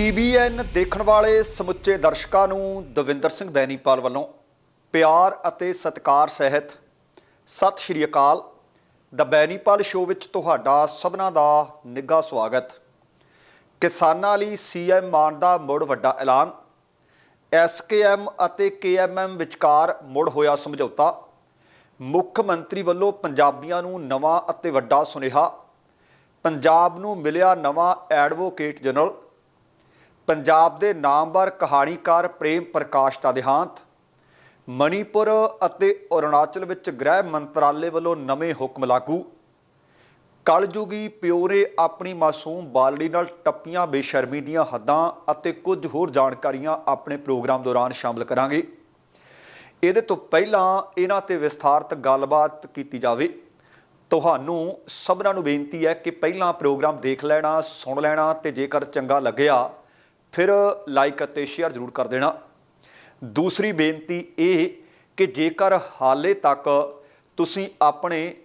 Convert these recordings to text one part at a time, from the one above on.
TBN ਦੇਖਣ ਵਾਲੇ ਸਮੁੱਚੇ ਦਰਸ਼ਕਾਂ ਨੂੰ ਦਵਿੰਦਰ ਸਿੰਘ ਬੈਨੀਪਾਲ ਵੱਲੋਂ ਪਿਆਰ ਅਤੇ ਸਤਿਕਾਰ ਸਹਿਤ ਸਤਿ ਸ਼੍ਰੀ ਅਕਾਲ। ਦ ਬੈਨੀਪਾਲ ਸ਼ੋਅ ਵਿੱਚ ਤੁਹਾਡਾ ਸਭਨਾਂ ਦਾ ਨਿੱਘਾ ਸਵਾਗਤ। ਕਿਸਾਨਾਂ ਲਈ ਸੀਐਮ ਮਾਨ ਦਾ ਮੁੜ ਵੱਡਾ ਐਲਾਨ। ਐਸਕੇਐਮ ਅਤੇ ਕੇਐਮਐਮ ਵਿਚਕਾਰ ਮੁੜ ਹੋਇਆ ਸਮਝੌਤਾ। ਮੁੱਖ ਮੰਤਰੀ ਵੱਲੋਂ ਪੰਜਾਬੀਆਂ ਨੂੰ ਨਵਾਂ ਅਤੇ ਵੱਡਾ ਸੁਨੇਹਾ। ਪੰਜਾਬ ਨੂੰ ਮਿਲਿਆ ਨਵਾਂ ਐਡਵੋਕੇਟ ਜਨਰਲ ਪੰਜਾਬ ਦੇ ਨਾਮਵਰ ਕਹਾਣੀਕਾਰ ਪ੍ਰੇਮ ਪ੍ਰਕਾਸ਼ ਦਾ ਦੇਹਾਂਤ, ਮਣੀਪੁਰ ਅਤੇ ਅਰੁਣਾਚਲ ਵਿੱਚ ਗ੍ਰਹਿ ਮੰਤਰਾਲੇ ਵੱਲੋਂ ਨਵੇਂ ਹੁਕਮ ਲਾਗੂ। ਕਲਯੁਗੀ ਪਿਓ ਨੇ ਆਪਣੀ ਮਾਸੂਮ ਬਾਲੜੀ ਨਾਲ ਟੱਪੀਆਂ ਬੇਸ਼ਰਮੀ ਦੀਆਂ ਹੱਦਾਂ ਅਤੇ ਕੁਝ ਹੋਰ ਜਾਣਕਾਰੀਆਂ ਆਪਣੇ ਪ੍ਰੋਗਰਾਮ ਦੌਰਾਨ ਸ਼ਾਮਲ ਕਰਾਂਗੇ। ਇਹਦੇ ਤੋਂ ਪਹਿਲਾਂ ਇਹਨਾਂ ਤੇ ਵਿਸਥਾਰਤ ਗੱਲਬਾਤ ਕੀਤੀ ਜਾਵੇ। ਤੁਹਾਨੂੰ ਸਭਨਾਂ ਨੂੰ ਬੇਨਤੀ ਹੈ ਕਿ ਪਹਿਲਾਂ ਪ੍ਰੋਗਰਾਮ ਦੇਖ ਲੈਣਾ, ਸੁਣ ਲੈਣਾ ਤੇ ਜੇਕਰ ਚੰਗਾ ਲੱਗਿਆ ਫਿਰ ਲਾਈਕ ਅਤੇ ਸ਼ੇਅਰ ਜ਼ਰੂਰ ਕਰ ਦੇਣਾ। ਦੂਸਰੀ ਬੇਨਤੀ ਇਹ ਕਿ ਜੇਕਰ ਹਾਲੇ ਤੱਕ ਤੁਸੀਂ ਆਪਣੇ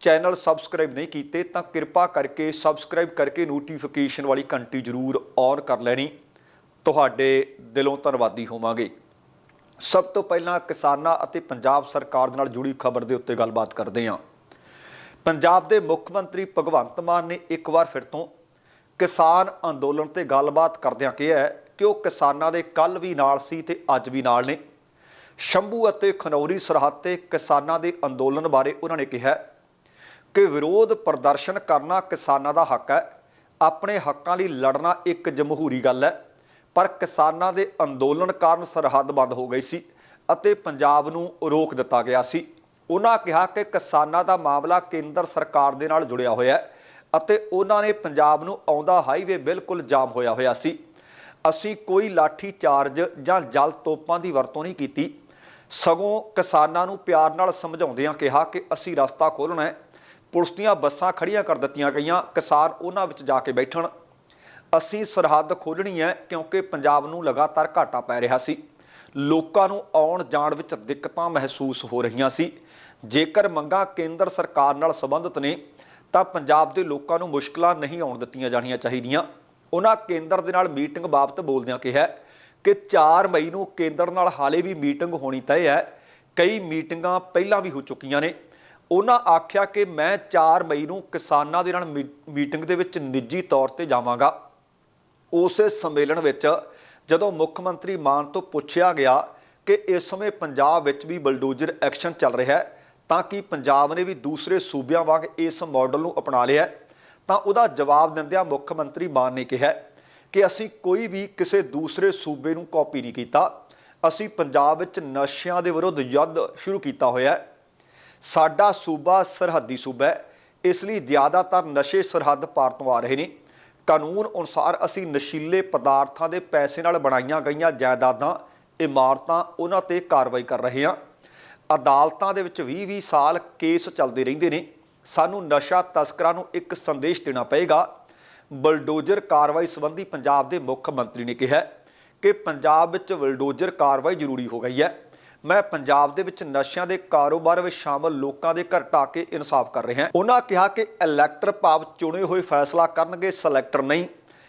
ਚੈਨਲ ਸਬਸਕ੍ਰਾਈਬ ਨਹੀਂ ਕੀਤੇ, ਤਾਂ ਕਿਰਪਾ ਕਰਕੇ ਸਬਸਕ੍ਰਾਈਬ ਕਰਕੇ ਨੋਟੀਫਿਕੇਸ਼ਨ ਵਾਲੀ ਘੰਟੀ ਜ਼ਰੂਰ ਔਨ ਕਰ ਲੈਣੀ। ਤੁਹਾਡੇ ਦਿਲੋਂ ਧੰਨਵਾਦੀ ਹੋਵਾਂਗੇ। ਸਭ ਤੋਂ ਪਹਿਲਾਂ ਕਿਸਾਨਾਂ ਅਤੇ ਪੰਜਾਬ ਸਰਕਾਰ ਦੇ ਨਾਲ ਜੁੜੀ ਖਬਰ ਦੇ ਉੱਤੇ ਗੱਲਬਾਤ ਕਰਦੇ ਹਾਂ। ਪੰਜਾਬ ਦੇ ਮੁੱਖ ਮੰਤਰੀ ਭਗਵੰਤ ਮਾਨ ਨੇ ਇੱਕ ਵਾਰ ਫਿਰ ਤੋਂ ਕਿਸਾਨ ਅੰਦੋਲਨ ਤੇ ਗੱਲਬਾਤ ਕਰਦਿਆਂ ਕਿਹਾ ਕਿ ਉਹ ਕਿਸਾਨਾਂ ਦੇ ਕੱਲ ਵੀ ਨਾਲ ਸੀ ਤੇ ਅੱਜ ਵੀ ਨਾਲ ਨੇ। ਸ਼ੰਭੂ ਅਤੇ ਖਨੌਰੀ ਸਰਹੱਦ ਤੇ ਕਿਸਾਨਾਂ ਦੇ ਅੰਦੋਲਨ ਬਾਰੇ ਉਹਨਾਂ ਨੇ ਕਿਹਾ ਕਿ ਵਿਰੋਧ ਪ੍ਰਦਰਸ਼ਨ ਕਰਨਾ ਕਿਸਾਨਾਂ ਦਾ ਹੱਕ ਹੈ, ਆਪਣੇ ਹੱਕਾਂ ਲਈ ਲੜਨਾ ਇੱਕ ਜਮਹੂਰੀ ਗੱਲ ਹੈ, ਪਰ ਕਿਸਾਨਾਂ ਦੇ ਅੰਦੋਲਨ ਕਾਰਨ ਸਰਹੱਦ ਬੰਦ ਹੋ ਗਈ ਸੀ ਅਤੇ ਪੰਜਾਬ ਨੂੰ ਰੋਕ ਦਿੱਤਾ ਗਿਆ ਸੀ। ਉਹਨਾਂ ਕਿਹਾ ਕਿ ਕਿਸਾਨਾਂ ਦਾ ਮਾਮਲਾ ਕੇਂਦਰ ਸਰਕਾਰ ਦੇ ਨਾਲ ਜੁੜਿਆ ਹੋਇਆ ਹੈ ਅਤੇ ਉਹਨਾਂ ਨੇ ਪੰਜਾਬ ਨੂੰ ਆਉਂਦਾ ਹਾਈਵੇ ਬਿਲਕੁਲ ਜਾਮ ਹੋਇਆ ਹੋਇਆ ਸੀ। ਅਸੀਂ ਕੋਈ ਲਾਠੀ ਚਾਰਜ ਜਾਂ ਜਲ ਤੋਪਾਂ ਦੀ ਵਰਤੋਂ ਨਹੀਂ ਕੀਤੀ। ਸਗੋਂ ਕਿਸਾਨਾਂ ਨੂੰ ਪਿਆਰ ਨਾਲ ਸਮਝਾਉਂਦਿਆਂ ਕਿਹਾ ਕਿ ਅਸੀਂ ਰਸਤਾ ਖੋਲ੍ਹਣਾ ਹੈ। ਪੁਲਿਸ ਦੀਆਂ ਬੱਸਾਂ ਖੜੀਆਂ ਕਰ ਦਿੱਤੀਆਂ ਗਈਆਂ। ਕਿਸਾਨ ਉਹਨਾਂ ਵਿੱਚ ਜਾ ਕੇ ਬੈਠਣ। ਅਸੀਂ ਸਰਹੱਦ ਖੋਲ੍ਹਣੀ ਹੈ ਕਿਉਂਕਿ ਪੰਜਾਬ ਨੂੰ ਲਗਾਤਾਰ ਘਾਟਾ ਪੈ ਰਿਹਾ ਸੀ। ਲੋਕਾਂ ਨੂੰ ਆਉਣ ਜਾਣ ਵਿੱਚ ਦਿੱਕਤਾਂ ਮਹਿਸੂਸ ਹੋ ਰਹੀਆਂ ਸੀ। ਜੇਕਰ ਮੰਗਾਂ ਕੇਂਦਰ ਸਰਕਾਰ ਨਾਲ ਸੰਬੰਧਿਤ ਨੇ ਤਾਂ ਪੰਜਾਬ ਦੇ ਲੋਕਾਂ ਨੂੰ ਮੁਸ਼ਕਲਾਂ ਨਹੀਂ ਆਉਣ ਦਿੱਤੀਆਂ ਜਾਣੀਆਂ ਚਾਹੀਦੀਆਂ। ਉਹਨਾਂ ਕੇਂਦਰ ਦੇ ਨਾਲ ਮੀਟਿੰਗ ਬਾਬਤ ਬੋਲਦਿਆਂ ਕਿਹਾ ਕਿ 4 ਮਈ ਨੂੰ ਕੇਂਦਰ ਨਾਲ ਹਾਲੇ ਵੀ ਮੀਟਿੰਗ ਹੋਣੀ ਤੈਅ ਹੈ। ਕਈ ਮੀਟਿੰਗਾਂ ਪਹਿਲਾਂ ਵੀ ਹੋ ਚੁੱਕੀਆਂ ਨੇ। ਉਹਨਾਂ ਆਖਿਆ ਕਿ ਮੈਂ 4 ਮਈ ਨੂੰ ਕਿਸਾਨਾਂ ਦੇ ਨਾਲ ਮੀ- ਮੀਟਿੰਗ ਦੇ ਵਿੱਚ ਨਿੱਜੀ ਤੌਰ ਤੇ ਜਾਵਾਂਗਾ। ਉਸੇ ਸੰਮੇਲਨ ਵਿੱਚ ਜਦੋਂ ਮੁੱਖ ਮੰਤਰੀ ਮਾਨ ਤੋਂ ਪੁੱਛਿਆ ਗਿਆ ਕਿ ਇਸ ਸਮੇਂ ਪੰਜਾਬ ਵਿੱਚ ਵੀ ਬਲਡੋਜ਼ਰ ਐਕਸ਼ਨ ਚੱਲ ਰਿਹਾ ਹੈ ਤਾਂ ਕਿ ਪੰਜਾਬ ਨੇ ਵੀ ਦੂਸਰੇ ਸੂਬਿਆਂ ਵਾਂਗ ਇਸ ਮਾਡਲ ਨੂੰ ਅਪਣਾ ਲਿਆ ਤਾਂ ਉਹਦਾ ਜਵਾਬ ਦਿੰਦਿਆਂ ਮੁੱਖ ਮੰਤਰੀ ਮਾਨ ਨੇ ਕਿਹਾ ਕਿ ਅਸੀਂ ਕੋਈ ਵੀ ਕਿਸੇ ਦੂਸਰੇ ਸੂਬੇ ਨੂੰ ਕਾਪੀ ਨਹੀਂ ਕੀਤਾ। ਅਸੀਂ ਪੰਜਾਬ ਵਿੱਚ ਨਸ਼ਿਆਂ ਦੇ ਵਿਰੁੱਧ ਯੁੱਧ ਸ਼ੁਰੂ ਕੀਤਾ ਹੋਇਆ ਹੈ। ਸਾਡਾ ਸੂਬਾ ਸਰਹੱਦੀ ਸੂਬਾ ਹੈ। ਇਸ ਲਈ ਜ਼ਿਆਦਾਤਰ ਨਸ਼ੇ ਸਰਹੱਦ ਪਾਰ ਤੋਂ ਆ ਰਹੇ ਨੇ। ਕਾਨੂੰਨ ਅਨੁਸਾਰ ਅਸੀਂ ਨਸ਼ੀਲੇ ਪਦਾਰਥਾਂ ਦੇ ਪੈਸੇ ਨਾਲ ਬਣਾਈਆਂ ਗਈਆਂ ਜਾਇਦਾਦਾਂ, ਇਮਾਰਤਾਂ, ਉਹਨਾਂ ਤੇ ਕਾਰਵਾਈ ਕਰ ਰਹੇ ਹਾਂ। ਅਦਾਲਤਾਂ ਦੇ ਵਿੱਚ 20-20 ਸਾਲ ਕੇਸ ਚੱਲਦੇ ਰਹਿੰਦੇ ਨੇ। ਸਾਨੂੰ ਨਸ਼ਾ ਤਸਕਰਾਂ ਨੂੰ ਇੱਕ ਸੰਦੇਸ਼ ਦੇਣਾ ਪਏਗਾ। ਬਲਡੋਜ਼ਰ ਕਾਰਵਾਈ ਸੰਬੰਧੀ ਪੰਜਾਬ ਦੇ ਮੁੱਖ ਮੰਤਰੀ ਨੇ ਕਿਹਾ ਕਿ ਪੰਜਾਬ ਵਿੱਚ ਬਲਡੋਜ਼ਰ ਕਾਰਵਾਈ ਜ਼ਰੂਰੀ ਹੋ ਗਈ ਹੈ। ਮੈਂ ਪੰਜਾਬ ਦੇ ਵਿੱਚ ਨਸ਼ਿਆਂ ਦੇ ਕਾਰੋਬਾਰ ਵਿੱਚ ਸ਼ਾਮਲ ਲੋਕਾਂ ਦੇ ਘਰ ਢਾਹ ਕੇ ਇਨਸਾਫ ਕਰ ਰਿਹਾ ਉਹਨਾਂ ਕਿਹਾ ਕਿ ਇਲੈਕਟਰ ਭਾਵ ਚੁਣੇ ਹੋਏ ਫੈਸਲਾ ਕਰਨਗੇ ਸਿਲੈਕਟਰ ਨਹੀਂ।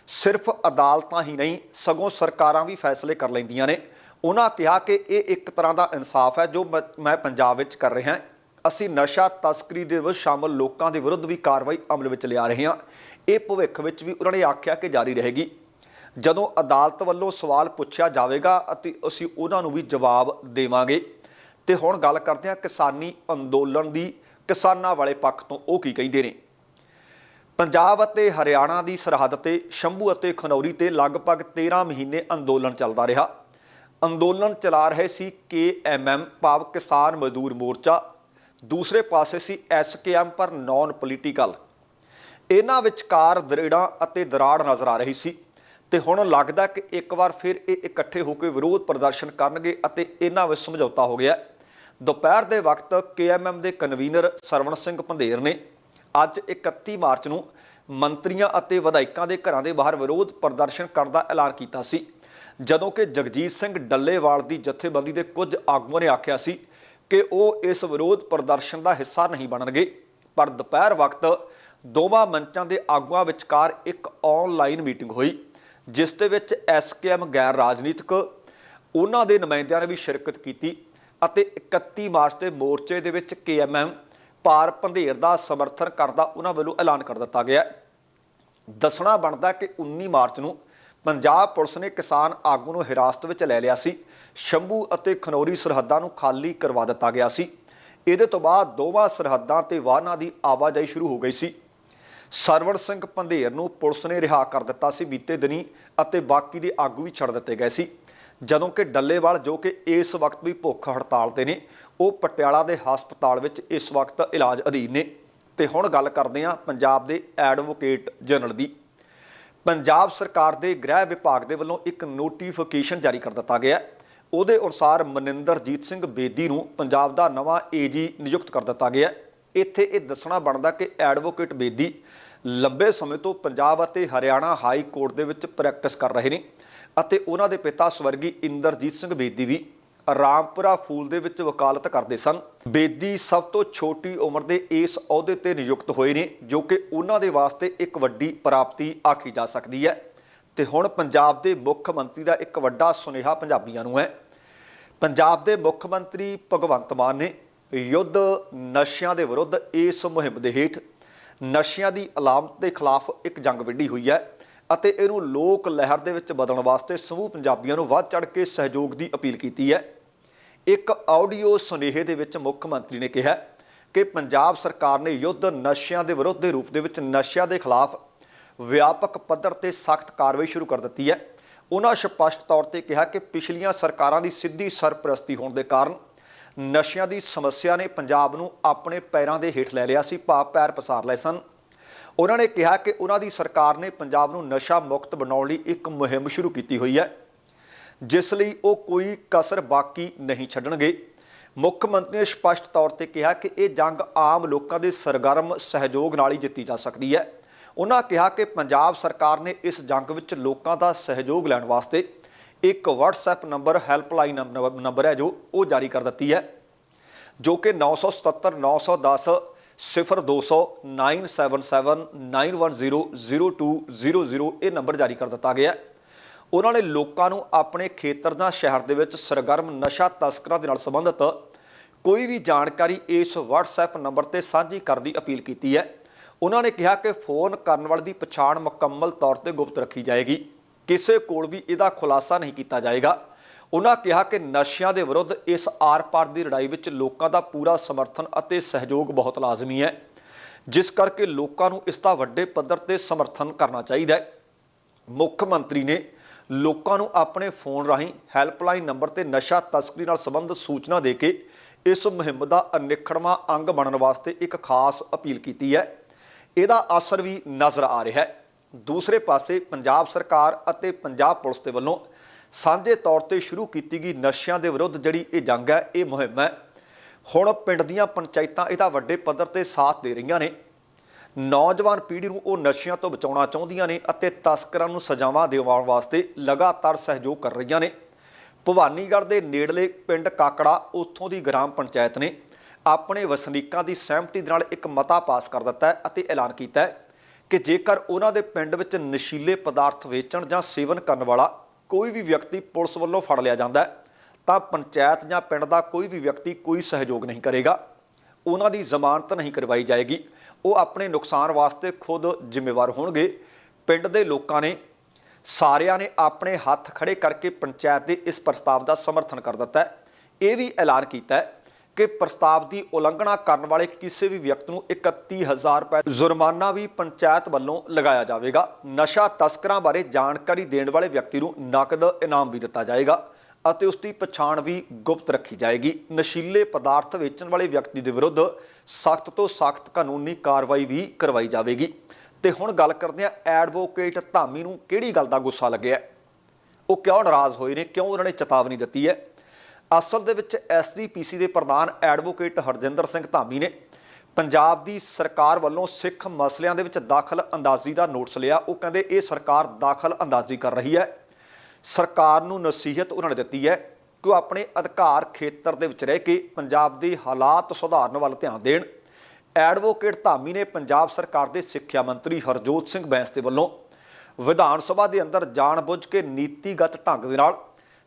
ਸਿਰਫ ਅਦਾਲਤਾਂ ਹੀ ਨਹੀਂ, ਸਗੋਂ ਸਰਕਾਰਾਂ ਵੀ ਫੈਸਲੇ ਕਰ ਲੈਂਦੀਆਂ ਨੇ। ਉਹਨਾਂ ਕਿਹਾ ਕਿ ਇਹ ਇੱਕ ਤਰ੍ਹਾਂ ਦਾ ਇਨਸਾਫ ਹੈ ਜੋ ਮ- ਮੈਂ ਪੰਜਾਬ ਵਿੱਚ ਕਰ ਰਿਹਾ ਅਸੀਂ ਨਸ਼ਾ ਤਸਕਰੀ ਦੇ ਵਿੱਚ ਸ਼ਾਮਲ ਲੋਕਾਂ ਦੇ ਵਿਰੁੱਧ ਵੀ ਕਾਰਵਾਈ ਅਮਲ ਵਿੱਚ ਲਿਆ ਰਹੇ ਹਾਂ। ਇਹ ਭਵਿੱਖ ਵਿੱਚ ਵੀ ਉਹਨਾਂ ਨੇ ਆਖਿਆ ਕਿ ਜਾਰੀ ਰਹੇਗੀ। ਜਦੋਂ ਅਦਾਲਤ ਵੱਲੋਂ ਸਵਾਲ ਪੁੱਛਿਆ ਜਾਵੇਗਾ ਅਤੇ ਅਸੀਂ ਉਹਨਾਂ ਨੂੰ ਵੀ ਜਵਾਬ ਦੇਵਾਂਗੇ। ਤੇ ਹੁਣ ਗੱਲ ਕਰਦੇ ਹਾਂ ਕਿਸਾਨੀ ਅੰਦੋਲਨ ਦੀ, ਕਿਸਾਨਾਂ ਵਾਲੇ ਪੱਖ ਤੋਂ ਉਹ ਕੀ ਕਹਿੰਦੇ ਨੇ। ਪੰਜਾਬ ਅਤੇ ਹਰਿਆਣਾ ਦੀ ਸਰਹੱਦ ਤੇ ਸ਼ੰਭੂ ਅਤੇ ਖਨੌਰੀ ਤੇ ਲਗਭਗ 13 ਮਹੀਨੇ ਅੰਦੋਲਨ ਚੱਲਦਾ ਰਿਹਾ। ਅੰਦੋਲਨ ਚਲਾ ਰਹੇ ਸੀ ਕੇਐਮਐਮ ਭਾਵ ਕਿਸਾਨ ਮਜ਼ਦੂਰ ਮੋਰਚਾ। ਦੂਸਰੇ ਪਾਸੇ ਸੀ ਐਸਕੇਐਮ ਪਰ ਨਾਨ ਪੋਲੀਟੀਕਲ। ਇਹਨਾਂ ਵਿਚਕਾਰ ਦਰੇੜਾਂ ਅਤੇ ਦਰਾੜ ਨਜ਼ਰ ਆ ਰਹੀ ਸੀ ਤੇ ਹੁਣ ਲੱਗਦਾ ਕਿ ਇੱਕ ਵਾਰ ਫਿਰ ਇਹ ਇਕੱਠੇ ਹੋ ਕੇ ਵਿਰੋਧ ਪ੍ਰਦਰਸ਼ਨ ਕਰਨਗੇ ਅਤੇ ਇਹਨਾਂ ਵਿੱਚ ਸਮਝੌਤਾ ਹੋ ਗਿਆ ਦੁਪਹਿਰ ਦੇ ਵਕਤ ਕੇਐਮਐਮ ਦੇ ਕਨਵੀਨਰ ਸਰਵਣ ਸਿੰਘ ਪੰਧੇਰ ਨੇ ਅੱਜ 31 ਮਾਰਚ ਨੂੰ ਮੰਤਰੀਆਂ ਅਤੇ ਵਿਧਾਇਕਾਂ ਦੇ ਘਰਾਂ ਦੇ ਬਾਹਰ ਵਿਰੋਧ ਪ੍ਰਦਰਸ਼ਨ ਕਰਨ ਦਾ ਐਲਾਨ ਕੀਤਾ ਸੀ। ਜਦੋਂ ਕਿ ਜਗਜੀਤ ਸਿੰਘ ਡੱਲੇਵਾਲ ਦੀ ਜਥੇਬੰਦੀ ਦੇ ਕੁਝ ਆਗੂਆਂ ਨੇ ਆਖਿਆ ਸੀ ਕਿ ਉਹ ਇਸ ਵਿਰੋਧ ਪ੍ਰਦਰਸ਼ਨ ਦਾ ਹਿੱਸਾ ਨਹੀਂ ਬਣਨਗੇ। ਪਰ ਦੁਪਹਿਰ ਵਕਤ ਦੋਵਾਂ ਮੰਚਾਂ ਦੇ ਆਗੂਆਂ ਵਿਚਕਾਰ ਇੱਕ ਆਨਲਾਈਨ ਮੀਟਿੰਗ ਹੋਈ, ਜਿਸ ਦੇ ਵਿੱਚ ਐਸਕੇਐਮ ਗੈਰ ਰਾਜਨੀਤਿਕ, ਉਹਨਾਂ ਦੇ ਨੁਮਾਇੰਦਿਆਂ ਨੇ ਵੀ ਸ਼ਿਰਕਤ ਕੀਤੀ ਅਤੇ 31 ਮਾਰਚ ਦੇ ਮੋਰਚੇ ਦੇ ਵਿੱਚ ਕੇਐਮਐਮ ਪਾਰ ਪੰਧੇਰ ਦਾ ਸਮਰਥਨ ਕਰਦਾ ਉਹਨਾਂ ਵੱਲੋਂ ਐਲਾਨ ਕਰ ਦਿੱਤਾ ਗਿਆ। ਦੱਸਣਾ ਬਣਦਾ ਕਿ 19 ਮਾਰਚ ਨੂੰ ਪੰਜਾਬ ਪੁਲਿਸ ਨੇ ਕਿਸਾਨ ਆਗੂ ਨੂੰ ਹਿਰਾਸਤ ਵਿੱਚ ਲੈ ਲਿਆ ਸੀ। ਸ਼ੰਭੂ ਅਤੇ ਖਨੌਰੀ ਸਰਹੱਦਾਂ ਨੂੰ ਖਾਲੀ ਕਰਵਾ ਦਿੱਤਾ ਗਿਆ ਸੀ। ਇਹਦੇ ਤੋਂ ਬਾਅਦ ਦੋਵਾਂ ਸਰਹੱਦਾਂ ਤੇ ਵਾਹਨਾਂ ਦੀ ਆਵਾਜਾਈ ਸ਼ੁਰੂ ਹੋ ਗਈ ਸੀ। ਸਰਵਣ ਸਿੰਘ ਪੰਧੇਰ ਨੂੰ ਪੁਲਿਸ ਨੇ ਰਿਹਾ ਕਰ ਦਿੱਤਾ ਸੀ ਬੀਤੇ ਦਿਨੀ ਅਤੇ ਬਾਕੀ ਦੇ ਆਗੂ ਵੀ ਛੱਡ ਦਿੱਤੇ ਗਏ ਸੀ। ਜਦੋਂ ਕਿ ਡੱਲੇਵਾਲ ਜੋ ਕਿ ਇਸ ਵਕਤ ਵੀ ਭੁੱਖ ਹੜਤਾਲ ਤੇ ਨੇ, ਉਹ ਪਟਿਆਲਾ ਦੇ ਹਸਪਤਾਲ ਵਿੱਚ ਇਸ ਵਕਤ ਇਲਾਜ ਅਧੀਨ ਨੇ। ਤੇ ਹੁਣ ਗੱਲ ਕਰਦੇ ਹਾਂ ਪੰਜਾਬ ਦੇ ਐਡਵੋਕੇਟ ਜਨਰਲ ਦੀ। ਪੰਜਾਬ ਸਰਕਾਰ ਦੇ ਗ੍ਰਹਿ ਵਿਭਾਗ ਦੇ ਵੱਲੋਂ ਇੱਕ ਨੋਟੀਫਿਕੇਸ਼ਨ ਜਾਰੀ ਕਰ ਦਿੱਤਾ ਗਿਆ ਉਹਦੇ ਅਨੁਸਾਰ ਮਨਿੰਦਰਜੀਤ ਸਿੰਘ ਬੇਦੀ ਨੂੰ ਪੰਜਾਬ ਦਾ ਨਵਾਂ ਏਜੀ ਨਿਯੁਕਤ ਕਰ ਦਿੱਤਾ ਗਿਆ ਇੱਥੇ ਇਹ ਦੱਸਣਾ ਬਣਦਾ ਕਿ ਐਡਵੋਕੇਟ ਬੇਦੀ ਲੰਬੇ ਸਮੇਂ ਤੋਂ ਪੰਜਾਬ ਅਤੇ ਹਰਿਆਣਾ ਹਾਈ ਕੋਰਟ ਦੇ ਵਿੱਚ ਪ੍ਰੈਕਟਿਸ ਕਰ ਰਹੇ ਨੇ ਅਤੇ ਉਹਨਾਂ ਦੇ ਪਿਤਾ ਸਵਰਗੀ ਇੰਦਰਜੀਤ ਸਿੰਘ ਬੇਦੀ ਵੀ ਰਾਮਪੁਰਾ ਫੂਲ ਦੇ ਵਿੱਚ ਵਕਾਲਤ ਕਰਦੇ ਸਨ। ਬੇਦੀ ਸਭ ਤੋਂ ਛੋਟੀ ਉਮਰ ਦੇ ਇਸ ਅਹੁਦੇ ਤੇ ਨਿਯੁਕਤ ਹੋਏ ਨੇ, ਜੋ ਕਿ ਉਹਨਾਂ ਦੇ ਵਾਸਤੇ ਇੱਕ ਵੱਡੀ ਪ੍ਰਾਪਤੀ ਆਖੀ ਜਾ ਸਕਦੀ ਹੈ। ਤੇ ਹੁਣ ਪੰਜਾਬ ਦੇ ਮੁੱਖ ਮੰਤਰੀ ਦਾ ਇੱਕ ਵੱਡਾ ਸੁਨੇਹਾ ਪੰਜਾਬੀਆਂ ਨੂੰ ਹੈ। ਪੰਜਾਬ ਦੇ ਮੁੱਖ ਮੰਤਰੀ ਭਗਵੰਤ ਮਾਨ ਨੇ ਯੁੱਧ ਨਸ਼ਿਆਂ ਦੇ ਵਿਰੁੱਧ ਇਸ ਮੁਹਿੰਮ ਦੇ ਹੇਠ ਨਸ਼ਿਆਂ ਦੀ ਅਲਾਮਤ ਦੇ ਖਿਲਾਫ ਇੱਕ ਜੰਗ ਵਿੱਢੀ ਹੋਈ ਹੈ ਅਤੇ ਇਹਨੂੰ ਲੋਕ ਲਹਿਰ ਦੇ ਵਿੱਚ ਬਦਲਣ ਵਾਸਤੇ ਸਮੂਹ ਪੰਜਾਬੀਆਂ ਨੂੰ ਵੱਧ ਚੜ ਕੇ ਸਹਿਯੋਗ ਦੀ ਅਪੀਲ ਕੀਤੀ ਹੈ। ਇੱਕ ਆਡੀਓ ਸੁਨੇਹੇ ਦੇ ਵਿੱਚ ਮੁੱਖ ਮੰਤਰੀ ਨੇ ਕਿਹਾ ਕਿ ਪੰਜਾਬ ਸਰਕਾਰ ਨੇ ਯੁੱਧ ਨਸ਼ਿਆਂ ਦੇ ਵਿਰੁੱਧ ਦੇ ਰੂਪ ਦੇ ਵਿੱਚ ਨਸ਼ਿਆਂ ਦੇ ਖਿਲਾਫ ਵਿਆਪਕ ਪੱਧਰ ਤੇ ਸਖਤ ਕਾਰਵਾਈ ਸ਼ੁਰੂ ਕਰ ਦਿੱਤੀ ਹੈ। ਉਹਨਾਂ ਸਪਸ਼ਟ ਤੌਰ ਤੇ ਕਿਹਾ ਕਿ ਪਿਛਲੀਆਂ ਸਰਕਾਰਾਂ ਦੀ ਸਿੱਧੀ ਸਰਪ੍ਰਸਤੀ ਹੋਣ ਦੇ ਕਾਰਨ ਨਸ਼ਿਆਂ ਦੀ ਸਮੱਸਿਆ ਨੇ ਪੰਜਾਬ ਨੂੰ ਆਪਣੇ ਪੈਰਾਂ ਦੇ ਹੇਠ ਲੈ ਲਿਆ ਸੀ, ਭਾਵ ਪੈਰ ਪਸਾਰ ਲਏ ਸਨ। ਉਹਨਾਂ ਨੇ ਕਿਹਾ ਕਿ ਉਹਨਾਂ ਦੀ ਸਰਕਾਰ ਨੇ ਪੰਜਾਬ ਨੂੰ ਨਸ਼ਾ ਮੁਕਤ ਬਣਾਉਣ ਲਈ ਇੱਕ ਮੁਹਿੰਮ ਸ਼ੁਰੂ ਕੀਤੀ ਹੋਈ ਹੈ। ਜਿਸ ਲਈ ਉਹ ਕੋਈ ਕਸਰ ਬਾਕੀ ਨਹੀਂ ਛੱਡਣਗੇ। ਮੁੱਖ ਮੰਤਰੀ ਨੇ ਸਪਸ਼ਟ ਤੌਰ ਤੇ ਕਿਹਾ ਕਿ ਇਹ ਜੰਗ ਆਮ ਲੋਕਾਂ ਦੇ ਸਰਗਰਮ ਸਹਿਯੋਗ ਨਾਲ ਹੀ ਜਿੱਤੀ ਜਾ ਸਕਦੀ ਹੈ। ਉਹਨਾਂ ਕਿਹਾ ਕਿ ਪੰਜਾਬ ਸਰਕਾਰ ਨੇ ਇਸ ਜੰਗ ਵਿੱਚ ਲੋਕਾਂ ਦਾ ਸਹਿਯੋਗ ਲੈਣ ਵਾਸਤੇ ਇੱਕ WhatsApp ਨੰਬਰ, ਹੈਲਪਲਾਈਨ ਨੰਬਰ ਹੈ ਜੋ ਉਹ ਜਾਰੀ ਕਰ ਦਿੱਤੀ ਹੈ, ਜੋ ਕਿ 977 910 0200 977 910 0200 ਇਹ ਨੰਬਰ ਜਾਰੀ ਕਰ ਦਿੱਤਾ ਗਿਆ ਹੈ। ਉਹਨਾਂ ਨੇ ਲੋਕਾਂ ਨੂੰ ਆਪਣੇ ਖੇਤਰ ਦਾ ਸ਼ਹਿਰ ਦੇ ਵਿੱਚ ਸਰਗਰਮ ਨਸ਼ਾ ਤਸਕਰਾਂ ਦੇ ਨਾਲ ਸੰਬੰਧਿਤ ਕੋਈ ਵੀ ਜਾਣਕਾਰੀ ਇਸ WhatsApp ਨੰਬਰ ਤੇ ਸਾਂਝੀ ਕਰਨ ਦੀ ਅਪੀਲ ਕੀਤੀ ਹੈ। ਉਹਨਾਂ ਨੇ ਕਿਹਾ ਕਿ ਫੋਨ ਕਰਨ ਵਾਲੇ ਦੀ ਪਛਾਣ ਮੁਕੰਮਲ ਤੌਰ ਤੇ ਗੁਪਤ ਰੱਖੀ ਜਾਏਗੀ। ਕਿਸੇ ਕੋਲ ਵੀ ਇਹਦਾ ਖੁਲਾਸਾ ਨਹੀਂ ਕੀਤਾ ਜਾਏਗਾ। ਉਹਨਾਂ ਕਿਹਾ ਕਿ ਨਸ਼ਿਆਂ ਦੇ ਵਿਰੁੱਧ ਇਸ ਆਰ-ਪਾਰ ਦੀ ਲੜਾਈ ਵਿੱਚ ਲੋਕਾਂ ਦਾ ਪੂਰਾ ਸਮਰਥਨ ਅਤੇ ਸਹਿਯੋਗ ਬਹੁਤ ਲਾਜ਼ਮੀ ਹੈ। ਜਿਸ ਕਰਕੇ ਲੋਕਾਂ ਨੂੰ ਇਸ ਦਾ ਵੱਡੇ ਪੱਧਰ ਤੇ ਸਮਰਥਨ ਕਰਨਾ ਚਾਹੀਦਾ ਹੈ। ਮੁੱਖ ਮੰਤਰੀ ਨੇ ਲੋਕਾਂ ਨੂੰ ਆਪਣੇ ਫੋਨ ਰਾਹੀਂ ਹੈਲਪਲਾਈਨ ਨੰਬਰ ਤੇ ਨਸ਼ਾ ਤਸਕਰੀ ਨਾਲ ਸੰਬੰਧਿਤ ਸੂਚਨਾ ਦੇ ਕੇ ਇਸ ਮੁਹਿੰਮ ਦਾ ਅਨਿਖੜਵਾਂ ਅੰਗ ਬਣਨ ਵਾਸਤੇ ਇੱਕ ਖਾਸ ਅਪੀਲ ਕੀਤੀ ਹੈ। ਇਹਦਾ ਅਸਰ ਵੀ ਨਜ਼ਰ ਆ ਰਿਹਾ ਹੈ। ਦੂਸਰੇ ਪਾਸੇ ਪੰਜਾਬ ਸਰਕਾਰ ਅਤੇ ਪੰਜਾਬ ਪੁਲਿਸ ਦੇ ਵੱਲੋਂ ਸਾਂਝੇ ਤੌਰ ਤੇ ਸ਼ੁਰੂ ਕੀਤੀ ਗਈ ਨਸ਼ਿਆਂ ਦੇ ਵਿਰੁੱਧ ਜਿਹੜੀ ਇਹ ਜੰਗ ਹੈ, ਇਹ ਮੁਹਿੰਮ ਹੈ। ਹੁਣ ਪਿੰਡ ਦੀਆਂ ਪੰਚਾਇਤਾਂ ਇਹਦਾ ਵੱਡੇ ਪੱਧਰ ਤੇ ਸਾਥ ਦੇ ਰਹੀਆਂ ਨੇ। ਨੌਜਵਾਨ ਪੀੜ੍ਹੀ ਨੂੰ ਉਹ ਨਸ਼ਿਆਂ ਤੋਂ ਬਚਾਉਣਾ ਚਾਹੁੰਦੀਆਂ ਨੇ ਅਤੇ ਤਸਕਰਾਂ ਨੂੰ ਸਜ਼ਾਵਾਂ ਦਿਵਾਉਣ ਵਾਸਤੇ ਲਗਾਤਾਰ ਸਹਿਯੋਗ ਕਰ ਰਹੀਆਂ ਨੇ। ਭਵਾਨੀਗੜ੍ਹ ਦੇ ਨੇੜਲੇ ਪਿੰਡ ਕਾਕੜਾ ਉੱਥੋਂ ਦੀ ਗ੍ਰਾਮ ਪੰਚਾਇਤ ਨੇ ਆਪਣੇ ਵਸਨੀਕਾਂ ਦੀ ਸਹਿਮਤੀ ਦੇ ਨਾਲ ਇੱਕ ਮਤਾ ਪਾਸ ਕਰ ਦਿੱਤਾ ਹੈ ਅਤੇ ਐਲਾਨ ਕੀਤਾ ਹੈ ਕਿ ਜੇਕਰ ਉਹਨਾਂ ਦੇ ਪਿੰਡ ਵਿੱਚ ਨਸ਼ੀਲੇ ਪਦਾਰਥ ਵੇਚਣ ਜਾਂ ਸੇਵਨ ਕਰਨ ਵਾਲਾ ਕੋਈ ਵੀ ਵਿਅਕਤੀ ਪੁਲਿਸ ਵੱਲੋਂ ਫੜ ਲਿਆ ਜਾਂਦਾ ਹੈ, ਤਾਂ ਪੰਚਾਇਤ ਜਾਂ ਪਿੰਡ ਦਾ ਕੋਈ ਵੀ ਵਿਅਕਤੀ ਕੋਈ ਸਹਿਯੋਗ ਨਹੀਂ ਕਰੇਗਾ। ਉਹਨਾਂ ਦੀ ਜ਼ਮਾਨਤ ਨਹੀਂ ਕਰਵਾਈ ਜਾਏਗੀ। ਉਹ ਆਪਣੇ ਨੁਕਸਾਨ ਵਾਸਤੇ ਖੁਦ ਜ਼ਿੰਮੇਵਾਰ ਹੋਣਗੇ। ਪਿੰਡ ਦੇ ਲੋਕਾਂ ਨੇ ਸਾਰਿਆਂ ਨੇ ਆਪਣੇ ਹੱਥ ਖੜੇ ਕਰਕੇ ਪੰਚਾਇਤ ਦੇ ਇਸ ਪ੍ਰਸਤਾਵ ਦਾ ਸਮਰਥਨ ਕਰ ਦਿੱਤਾ ਹੈ। ਇਹ ਵੀ ਐਲਾਨ ਕੀਤਾ ਹੈ ਕਿ ਪ੍ਰਸਤਾਵ ਦੀ ਉਲੰਘਣਾ ਕਰਨ ਵਾਲੇ ਕਿਸੇ ਵੀ ਵਿਅਕਤੀ ਨੂੰ 31000 ਰੁਪਏ ਜੁਰਮਾਨਾ ਵੀ ਪੰਚਾਇਤ ਵੱਲੋਂ ਲਗਾਇਆ ਜਾਵੇਗਾ। ਨਸ਼ਾ ਤਸਕਰਾਂ ਬਾਰੇ ਜਾਣਕਾਰੀ ਦੇਣ ਵਾਲੇ ਵਿਅਕਤੀ ਨੂੰ ਨਕਦ ਇਨਾਮ ਵੀ ਦਿੱਤਾ ਜਾਏਗਾ। ਅਤੇ ਉਸ ਦੀ ਪਛਾਣ ਵੀ ਗੁਪਤ ਰੱਖੀ ਜਾਏਗੀ। ਨਸ਼ੀਲੇ ਪਦਾਰਥ ਵੇਚਣ ਵਾਲੇ ਵਿਅਕਤੀ ਦੇ ਵਿਰੁੱਧ ਸਖਤ ਤੋਂ ਸਖਤ ਕਾਨੂੰਨੀ ਕਾਰਵਾਈ ਵੀ ਕਰਵਾਈ ਜਾਵੇਗੀ। ਤੇ ਹੁਣ ਗੱਲ ਕਰਦੇ ਹਾਂ ਐਡਵੋਕੇਟ ਧਾਮੀ ਨੂੰ ਕਿਹੜੀ ਗੱਲ ਦਾ ਗੁੱਸਾ ਲੱਗਿਆ? ਉਹ ਕਿਉਂ ਨਾਰਾਜ਼ ਹੋਏ ਨੇ? ਕਿਉਂ ਉਹਨਾਂ ਨੇ ਚੇਤਾਵਨੀ ਦਿੱਤੀ ਹੈ? ਅਸਲ ਦੇ ਵਿੱਚ ਐਸਜੀਪੀਸੀ ਦੇ ਪ੍ਰਧਾਨ ਐਡਵੋਕੇਟ ਹਰਜਿੰਦਰ ਸਿੰਘ ਧਾਮੀ ਨੇ ਪੰਜਾਬ ਦੀ ਸਰਕਾਰ ਵੱਲੋਂ ਸਿੱਖ ਮਸਲਿਆਂ ਦੇ ਵਿੱਚ ਦਾਖਲ ਅੰਦਾਜ਼ੀ ਦਾ ਨੋਟਿਸ ਲਿਆ। ਉਹ ਕਹਿੰਦੇ ਇਹ ਸਰਕਾਰ ਦਾਖਲ ਅੰਦਾਜ਼ੀ ਕਰ ਰਹੀ ਹੈ। ਸਰਕਾਰ ਨੂੰ ਨਸੀਹਤ ਉਹਨਾਂ ਨੇ ਦਿੱਤੀ ਹੈ ਕਿ ਉਹ ਆਪਣੇ ਅਧਿਕਾਰ ਖੇਤਰ ਦੇ ਵਿੱਚ ਰਹਿ ਕੇ ਪੰਜਾਬ ਦੇ ਹਾਲਾਤ ਸੁਧਾਰਨ ਵੱਲ ਧਿਆਨ ਦੇਣ। ਐਡਵੋਕੇਟ ਧਾਮੀ ਨੇ ਪੰਜਾਬ ਸਰਕਾਰ ਦੇ ਸਿੱਖਿਆ ਮੰਤਰੀ ਹਰਜੋਤ ਸਿੰਘ ਬੈਂਸ ਦੇ ਵੱਲੋਂ ਵਿਧਾਨ ਸਭਾ ਦੇ ਅੰਦਰ ਜਾਣਬੁੱਝ ਕੇ ਨੀਤੀਗਤ ਢੰਗ ਦੇ ਨਾਲ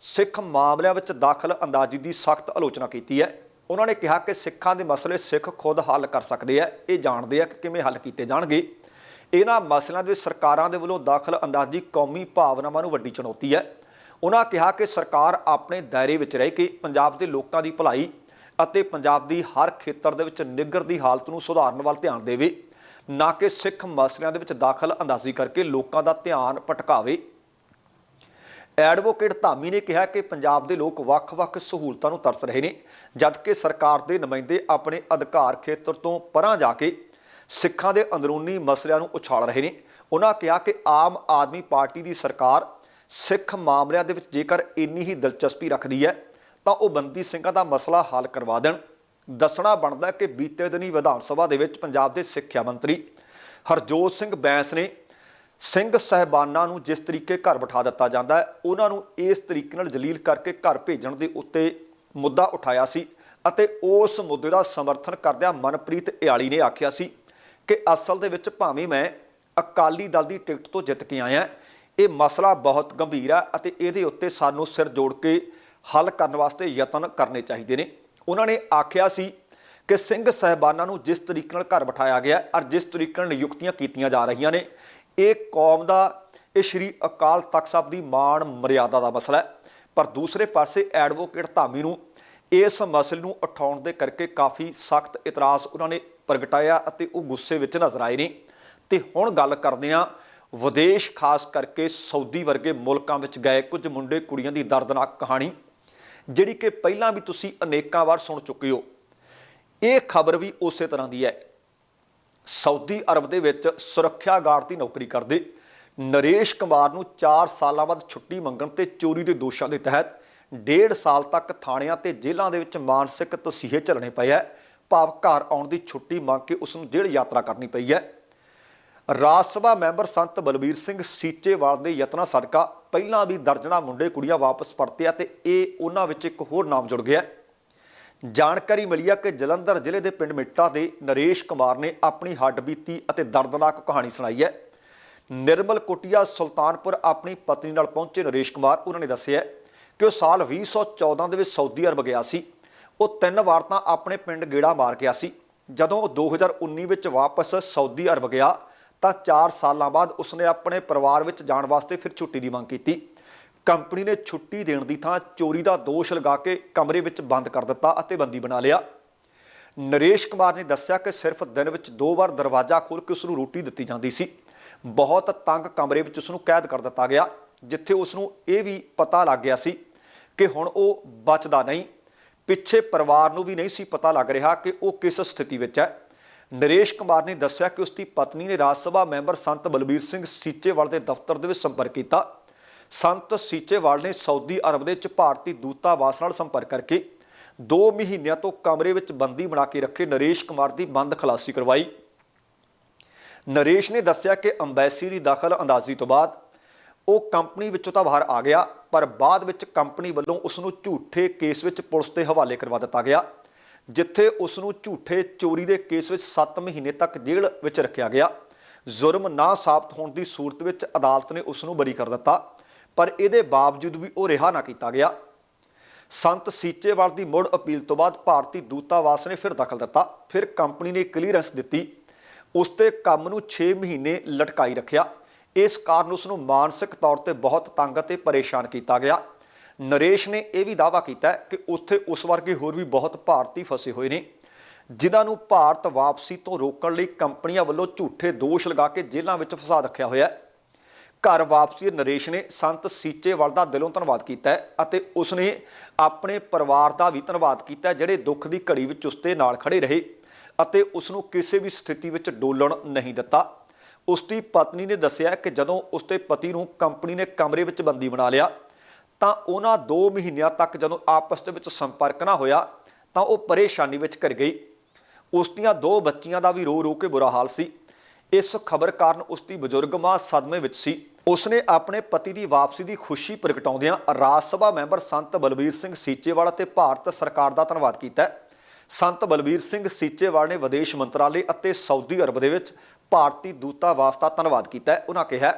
ਸਿੱਖ ਮਾਮਲਿਆਂ ਵਿੱਚ ਦਾਖਲ ਅੰਦਾਜ਼ੀ ਦੀ ਸਖਤ ਆਲੋਚਨਾ ਕੀਤੀ ਹੈ। ਉਹਨਾਂ ਨੇ ਕਿਹਾ ਕਿ ਸਿੱਖਾਂ ਦੇ ਮਸਲੇ ਸਿੱਖ ਖੁਦ ਹੱਲ ਕਰ ਸਕਦੇ ਆ। ਇਹ ਜਾਣਦੇ ਆ ਕਿ ਕਿਵੇਂ ਹੱਲ ਕੀਤੇ ਜਾਣਗੇ। ਇਹਨਾਂ ਮਸਲਿਆਂ ਦੇ ਵਿੱਚ ਸਰਕਾਰਾਂ ਦੇ ਵੱਲੋਂ ਦਾਖਲ ਅੰਦਾਜ਼ੀ ਕੌਮੀ ਭਾਵਨਾਵਾਂ ਨੂੰ ਵੱਡੀ ਚੁਣੌਤੀ ਹੈ। ਉਹਨਾਂ ਕਿਹਾ ਕਿ ਸਰਕਾਰ ਆਪਣੇ ਦਾਇਰੇ ਵਿੱਚ ਰਹਿ ਕੇ ਪੰਜਾਬ ਦੇ ਲੋਕਾਂ ਦੀ ਭਲਾਈ ਅਤੇ ਪੰਜਾਬ ਦੀ ਹਰ ਖੇਤਰ ਦੇ ਵਿੱਚ ਨਿੱਘਰ ਦੀ ਹਾਲਤ ਨੂੰ ਸੁਧਾਰਨ ਵੱਲ ਧਿਆਨ ਦੇਵੇ, ਨਾ ਕਿ ਸਿੱਖ ਮਸਲਿਆਂ ਦੇ ਵਿੱਚ ਦਾਖਲ ਅੰਦਾਜ਼ੀ ਕਰਕੇ ਲੋਕਾਂ ਦਾ ਧਿਆਨ ਭਟਕਾਵੇ। ਐਡਵੋਕੇਟ ਧਾਮੀ ਨੇ ਕਿਹਾ ਕਿ ਪੰਜਾਬ ਦੇ ਲੋਕ ਵੱਖ-ਵੱਖ ਸਹੂਲਤਾਂ ਨੂੰ ਤਰਸ ਰਹੇ ਨੇ, ਜਦਕਿ ਸਰਕਾਰ ਦੇ ਨੁਮਾਇੰਦੇ ਆਪਣੇ ਅਧਿਕਾਰ ਖੇਤਰ ਤੋਂ ਪਰਾਂ ਜਾ ਕੇ ਸਿੱਖਾਂ ਦੇ ਅੰਦਰੂਨੀ ਮਸਲਿਆਂ ਨੂੰ ਉਛਾਲ ਰਹੇ ਨੇ। ਉਹਨਾਂ ਕਿਹਾ ਕਿ ਆਮ ਆਦਮੀ ਪਾਰਟੀ ਦੀ ਸਰਕਾਰ ਸਿੱਖ ਮਾਮਲਿਆਂ ਦੇ ਵਿੱਚ ਜੇਕਰ ਇੰਨੀ ਹੀ ਦਿਲਚਸਪੀ ਰੱਖਦੀ ਹੈ, ਤਾਂ ਉਹ ਬੰਦੀ ਸਿੰਘਾਂ ਦਾ ਮਸਲਾ ਹੱਲ ਕਰਵਾ ਦੇਣ। ਦੱਸਣਾ ਬਣਦਾ ਕਿ ਬੀਤੇ ਦਿਨੀ ਵਿਧਾਨ ਸਭਾ ਦੇ ਵਿੱਚ ਪੰਜਾਬ ਦੇ ਸਿੱਖਿਆ ਮੰਤਰੀ ਹਰਜੋਤ ਸਿੰਘ ਬੈਂਸ ਨੇ ਸਿੰਘ ਸਹਿਬਾਨਾਂ ਨੂੰ ਜਿਸ ਤਰੀਕੇ ਘਰ ਬਿਠਾ ਦਿੱਤਾ ਜਾਂਦਾ ਹੈ, ਉਹਨਾਂ ਨੂੰ ਇਸ ਤਰੀਕੇ ਨਾਲ ਜਲੀਲ ਕਰਕੇ ਘਰ ਭੇਜਣ ਦੇ ਉੱਤੇ ਮੁੱਦਾ ਉਠਾਇਆ ਸੀ ਅਤੇ ਉਸ ਮੁੱਦੇ ਦਾ ਸਮਰਥਨ ਕਰਦਿਆਂ ਮਨਪ੍ਰੀਤ ਇਆਲੀ ਨੇ ਆਖਿਆ ਸੀ ਕਿ ਅਸਲ ਦੇ ਵਿੱਚ ਭਾਵੇਂ ਮੈਂ ਅਕਾਲੀ ਦਲ ਦੀ ਟਿਕਟ ਤੋਂ ਜਿੱਤ ਕੇ ਆਇਆ, ਇਹ ਮਸਲਾ ਬਹੁਤ ਗੰਭੀਰ ਆ ਅਤੇ ਇਹਦੇ ਉੱਤੇ ਸਾਨੂੰ ਸਿਰ ਜੋੜ ਕੇ ਹੱਲ ਕਰਨ ਵਾਸਤੇ ਯਤਨ ਕਰਨੇ ਚਾਹੀਦੇ ਨੇ। ਉਹਨਾਂ ਨੇ ਆਖਿਆ ਸੀ ਕਿ ਸਿੰਘ ਸਹਿਬਾਨਾਂ ਨੂੰ ਜਿਸ ਤਰੀਕੇ ਨਾਲ ਘਰ ਬਿਠਾਇਆ ਗਿਆ ਔਰ ਜਿਸ ਤਰੀਕੇ ਨਾਲ ਨਿਯੁਕਤੀਆਂ ਕੀਤੀਆਂ ਜਾ ਰਹੀਆਂ ਨੇ, ਇਹ ਕੌਮ ਦਾ, ਇਹ ਸ਼੍ਰੀ ਅਕਾਲ ਤਖਤ ਸਾਹਿਬ ਦੀ ਮਾਣ ਮਰਿਆਦਾ ਦਾ ਮਸਲਾ ਹੈ। ਪਰ ਦੂਸਰੇ ਪਾਸੇ ਐਡਵੋਕੇਟ ਧਾਮੀ ਨੂੰ ਇਸ ਮਸਲੇ ਨੂੰ ਉਠਾਉਣ ਦੇ ਕਰਕੇ ਕਾਫੀ ਸਖਤ ਇਤਰਾਜ਼ ਉਹਨਾਂ ਨੇ ਪ੍ਰਗਟਾਇਆ ਅਤੇ ਉਹ ਗੁੱਸੇ ਵਿੱਚ ਨਜ਼ਰ ਆਏ ਨੇ। ਤੇ ਹੁਣ ਗੱਲ ਕਰਦੇ ਹਾਂ ਵਿਦੇਸ਼, ਖਾਸ ਕਰਕੇ ਸਾਊਦੀ ਵਰਗੇ ਮੁਲਕਾਂ ਵਿੱਚ ਗਏ ਕੁਝ ਮੁੰਡੇ ਕੁੜੀਆਂ ਦੀ ਦਰਦਨਾਕ ਕਹਾਣੀ, ਜਿਹੜੀ ਕਿ ਪਹਿਲਾਂ ਵੀ ਤੁਸੀਂ ਅਨੇਕਾਂ ਵਾਰ ਸੁਣ ਚੁੱਕੇ ਹੋ। ਇਹ ਖਬਰ ਵੀ ਉਸੇ ਤਰ੍ਹਾਂ ਦੀ ਹੈ। ਸਾਊਦੀ ਅਰਬ ਦੇ ਵਿੱਚ ਸੁਰੱਖਿਆ ਗਾਰਡ ਦੀ ਨੌਕਰੀ ਕਰਦੇ ਨਰੇਸ਼ ਕੁਮਾਰ ਨੂੰ 4 ਸਾਲਾਂ ਬਾਅਦ ਛੁੱਟੀ ਮੰਗਣ ਤੇ ਚੋਰੀ ਦੇ ਦੋਸ਼ਾਂ ਦੇ ਤਹਿਤ ਡੇਢ ਸਾਲ ਤੱਕ ਥਾਣਿਆਂ ਤੇ ਜੇਲ੍ਹਾਂ ਦੇ ਵਿੱਚ ਮਾਨਸਿਕ ਤਸੀਹੇ ਝੱਲਣੇ ਪਏ ਹੈ ਭਾਵ ਘਰ ਆਉਣ ਦੀ ਛੁੱਟੀ ਮੰਗ ਕੇ ਉਸ ਨੂੰ ਜੇਲ੍ਹ ਯਾਤਰਾ ਕਰਨੀ ਪਈ ਹੈ ਰਾਜ ਸਭਾ ਮੈਂਬਰ ਸੰਤ ਬਲਬੀਰ ਸਿੰਘ ਸੀਚੇਵਾਲ ਦੇ ਯਤਨਾਂ ਸਦਕਾ ਪਹਿਲਾਂ ਵੀ ਦਰਜਨਾ ਮੁੰਡੇ ਕੁੜੀਆਂ ਵਾਪਸ ਪਰਤੇ ਆ ਤੇ ਇਹ ਉਹਨਾਂ ਵਿੱਚ ਇੱਕ ਹੋਰ ਨਾਮ ਜੁੜ ਗਿਆ। ਜਾਣਕਾਰੀ ਮਿਲੀ ਆ ਕਿ ਜਲੰਧਰ ਜ਼ਿਲ੍ਹੇ ਦੇ ਪਿੰਡ ਮਿੱਟਾ ਦੇ ਨਰੇਸ਼ ਕੁਮਾਰ ਨੇ ਆਪਣੀ ਹੱਡਬੀਤੀ ਅਤੇ ਦਰਦਨਾਕ ਕਹਾਣੀ ਸੁਣਾਈ ਹੈ ਨਿਰਮਲ ਕੁਟਿਆ ਸੁਲਤਾਨਪੁਰ ਆਪਣੀ ਪਤਨੀ ਨਾਲ ਪਹੁੰਚੇ ਨਰੇਸ਼ ਕੁਮਾਰ, ਉਹਨਾਂ ਨੇ ਦੱਸਿਆ ਕਿ ਉਹ ਸਾਲ 2014 ਦੇ ਵਿੱਚ ਸਾਊਦੀ ਅਰਬ ਗਿਆ ਸੀ। ਉਹ ਤਿੰਨ ਵਾਰ ਤਾਂ ਆਪਣੇ ਪਿੰਡ ਗੇੜਾ ਮਾਰ ਗਿਆ ਸੀ। ਜਦੋਂ ਉਹ 2019 ਵਿੱਚ ਵਾਪਸ ਸਾਊਦੀ ਅਰਬ ਗਿਆ, ਤਾਂ 4 ਸਾਲਾਂ ਬਾਅਦ ਉਸਨੇ ਆਪਣੇ ਪਰਿਵਾਰ ਵਿੱਚ ਜਾਣ ਵਾਸਤੇ ਫਿਰ ਛੁੱਟੀ ਦੀ ਮੰਗ ਕੀਤੀ। ਕੰਪਨੀ ਨੇ ਛੁੱਟੀ ਦੇਣ ਦੀ ਥਾਂ ਚੋਰੀ ਦਾ ਦੋਸ਼ ਲਗਾ ਕੇ ਕਮਰੇ ਵਿੱਚ ਬੰਦ ਕਰ ਦਿੱਤਾ ਅਤੇ ਬੰਦੀ ਬਣਾ ਲਿਆ। ਨਰੇਸ਼ ਕੁਮਾਰ ਨੇ ਦੱਸਿਆ ਕਿ ਸਿਰਫ ਦਿਨ ਵਿੱਚ ਦੋ ਵਾਰ ਦਰਵਾਜ਼ਾ ਖੋਲ੍ਹ ਕੇ ਉਸ ਨੂੰ ਰੋਟੀ ਦਿੱਤੀ ਜਾਂਦੀ ਸੀ। ਬਹੁਤ ਤੰਗ ਕਮਰੇ ਵਿੱਚ ਉਸ ਨੂੰ ਕੈਦ ਕਰ ਦਿੱਤਾ ਗਿਆ, ਜਿੱਥੇ ਉਸ ਨੂੰ ਇਹ ਵੀ ਪਤਾ ਲੱਗ ਗਿਆ ਸੀ ਕਿ ਹੁਣ ਉਹ ਬਚਦਾ ਨਹੀਂ। ਪਿੱਛੇ ਪਰਿਵਾਰ ਨੂੰ ਵੀ ਨਹੀਂ ਸੀ ਪਤਾ ਲੱਗ ਰਿਹਾ ਕਿ ਉਹ ਕਿਸ ਸਥਿਤੀ ਵਿੱਚ ਹੈ। ਨਰੇਸ਼ ਕੁਮਾਰ ਨੇ ਦੱਸਿਆ ਕਿ ਉਸ ਦੀ ਪਤਨੀ ਨੇ ਰਾਜ ਸਭਾ ਮੈਂਬਰ ਸੰਤ ਬਲਬੀਰ ਸਿੰਘ ਸੀਚੇਵਾਲ ਦੇ ਦਫ਼ਤਰ ਦੇ ਵਿੱਚ ਸੰਪਰਕ ਕੀਤਾ। ਸੰਤ ਸੀਚੇਵਾਲ ਨੇ ਸਾਊਦੀ ਅਰਬ ਦੇ ਵਿੱਚ ਭਾਰਤੀ ਦੂਤਾਵਾਸ ਨਾਲ ਸੰਪਰਕ ਕਰਕੇ 2 ਮਹੀਨਿਆਂ ਤੋਂ ਕਮਰੇ ਵਿੱਚ ਬੰਦੀ ਬਣਾ ਕੇ ਰੱਖੇ ਨਰੇਸ਼ ਕੁਮਾਰ ਦੀ ਬੰਦ ਖਲਾਸੀ ਕਰਵਾਈ। ਨਰੇਸ਼ ਨੇ ਦੱਸਿਆ ਕਿ ਅੰਬੈਸੀ ਦੀ ਦਖਲ ਅੰਦਾਜ਼ੀ ਤੋਂ ਬਾਅਦ ਉਹ ਕੰਪਨੀ ਵਿੱਚੋਂ ਤਾਂ ਬਾਹਰ ਆ ਗਿਆ, ਪਰ ਬਾਅਦ ਵਿੱਚ ਕੰਪਨੀ ਵੱਲੋਂ ਉਸ ਨੂੰ ਝੂਠੇ ਕੇਸ ਵਿੱਚ ਪੁਲਿਸ ਦੇ ਹਵਾਲੇ ਕਰਵਾ ਦਿੱਤਾ ਗਿਆ, ਜਿੱਥੇ ਉਸ ਨੂੰ ਝੂਠੇ ਚੋਰੀ ਦੇ ਕੇਸ ਵਿੱਚ 7 ਮਹੀਨੇ ਤੱਕ ਜੇਲ੍ਹ ਵਿੱਚ ਰੱਖਿਆ ਗਿਆ। ਜ਼ੁਰਮ ਨਾ ਸਾਬਤ ਹੋਣ ਦੀ ਸੂਰਤ ਵਿੱਚ ਅਦਾਲਤ ਨੇ ਉਸ ਨੂੰ ਬਰੀ ਕਰ ਦਿੱਤਾ, ਪਰ ਇਹਦੇ ਬਾਵਜੂਦ ਵੀ ਉਹ ਰਿਹਾ ਨਾ ਕੀਤਾ ਗਿਆ। ਸੰਤ ਸੀਚੇਵਾਲ ਦੀ ਮੁੜ ਅਪੀਲ ਤੋਂ ਬਾਅਦ ਭਾਰਤੀ ਦੂਤਾਵਾਸ ਨੇ ਫਿਰ ਦਖਲ ਦਿੱਤਾ, ਫਿਰ ਕੰਪਨੀ ਨੇ ਕਲੀਅਰੈਂਸ ਦਿੱਤੀ। ਉਸ ਤੇ ਕੰਮ ਨੂੰ 6 ਮਹੀਨੇ ਲਟਕਾਈ ਰੱਖਿਆ। ਇਸ ਕਾਰਨ ਉਸ ਨੂੰ ਮਾਨਸਿਕ ਤੌਰ ਤੇ ਬਹੁਤ ਤੰਗ ਅਤੇ ਪਰੇਸ਼ਾਨ ਕੀਤਾ ਗਿਆ। ਨਰੇਸ਼ ਨੇ ਇਹ ਵੀ ਦਾਅਵਾ ਕੀਤਾ ਕਿ ਉੱਥੇ ਉਸ ਵਰਗੇ ਹੋਰ ਵੀ ਬਹੁਤ ਭਾਰਤੀ ਫਸੇ ਹੋਏ ਨੇ, ਜਿਨ੍ਹਾਂ ਨੂੰ ਭਾਰਤ ਵਾਪਸੀ ਤੋਂ ਰੋਕਣ ਲਈ ਕੰਪਨੀਆਂ ਵੱਲੋਂ ਝੂਠੇ ਦੋਸ਼ ਲਗਾ ਕੇ ਜੇਲ੍ਹਾਂ ਵਿੱਚ ਫਸਾ ਰੱਖਿਆ ਹੋਇਆ ਹੈ। ਘਰ ਵਾਪਸੀ ਨਰੇਸ਼ ਨੇ ਸੰਤ ਸੀਚੇਵਾਲ ਦਾ ਦਿਲੋਂ ਧੰਨਵਾਦ ਕੀਤਾ ਹੈ ਅਤੇ ਉਸਨੇ ਆਪਣੇ ਪਰਿਵਾਰ ਦਾ ਵੀ ਧੰਨਵਾਦ ਕੀਤਾ ਜਿਹੜੇ ਦੁੱਖ ਦੀ ਘੜੀ ਵਿੱਚ ਉਸਦੇ ਨਾਲ ਖੜੇ ਰਹੇ ਅਤੇ ਉਸ ਨੂੰ ਕਿਸੇ ਵੀ ਸਥਿਤੀ ਵਿੱਚ ਡੋਲਣ ਨਹੀਂ ਦਿੱਤਾ। ਉਸ ਦੀ ਪਤਨੀ ਨੇ ਦੱਸਿਆ ਕਿ ਜਦੋਂ ਉਸਦੇ ਪਤੀ ਨੂੰ ਕੰਪਨੀ ਨੇ ਕਮਰੇ ਵਿੱਚ ਬੰਦੀ ਬਣਾ ਲਿਆ, ਤਾਂ ਉਹਨਾਂ 2 ਮਹੀਨਿਆਂ ਤੱਕ ਜਦੋਂ ਆਪਸ ਦੇ ਵਿੱਚ ਸੰਪਰਕ ਨਾ ਹੋਇਆ, ਤਾਂ ਉਹ ਪਰੇਸ਼ਾਨੀ ਵਿੱਚ ਘਿਰ ਗਈ। ਉਸ ਦੀਆਂ ਦੋ ਬੱਚੀਆਂ ਦਾ ਵੀ ਰੋ ਰੋ ਕੇ ਬੁਰਾ ਹਾਲ ਸੀ। ਇਸ ਖਬਰ ਕਾਰਨ ਉਸ ਦੀ ਬਜ਼ੁਰਗ ਮਾਂ ਸਦਮੇ ਵਿੱਚ ਸੀ। ਉਸਨੇ ਆਪਣੇ ਪਤੀ ਦੀ ਵਾਪਸੀ ਦੀ ਖੁਸ਼ੀ ਪ੍ਰਗਟਾਉਂਦਿਆਂ ਰਾਜ ਸਭਾ ਮੈਂਬਰ ਸੰਤ ਬਲਬੀਰ ਸਿੰਘ ਸੀਚੇਵਾਲ ਅਤੇ ਭਾਰਤ ਸਰਕਾਰ ਦਾ ਧੰਨਵਾਦ ਕੀਤਾ। ਸੰਤ ਬਲਬੀਰ ਸਿੰਘ ਸੀਚੇਵਾਲ ਨੇ ਵਿਦੇਸ਼ ਮੰਤਰਾਲੇ ਅਤੇ ਸਾਊਦੀ ਅਰਬ ਦੇ ਵਿੱਚ ਭਾਰਤੀ ਦੂਤਾਵਾਸ ਦਾ ਧੰਨਵਾਦ ਕੀਤਾ ਹੈ। ਉਹਨਾਂ ਕਿਹਾ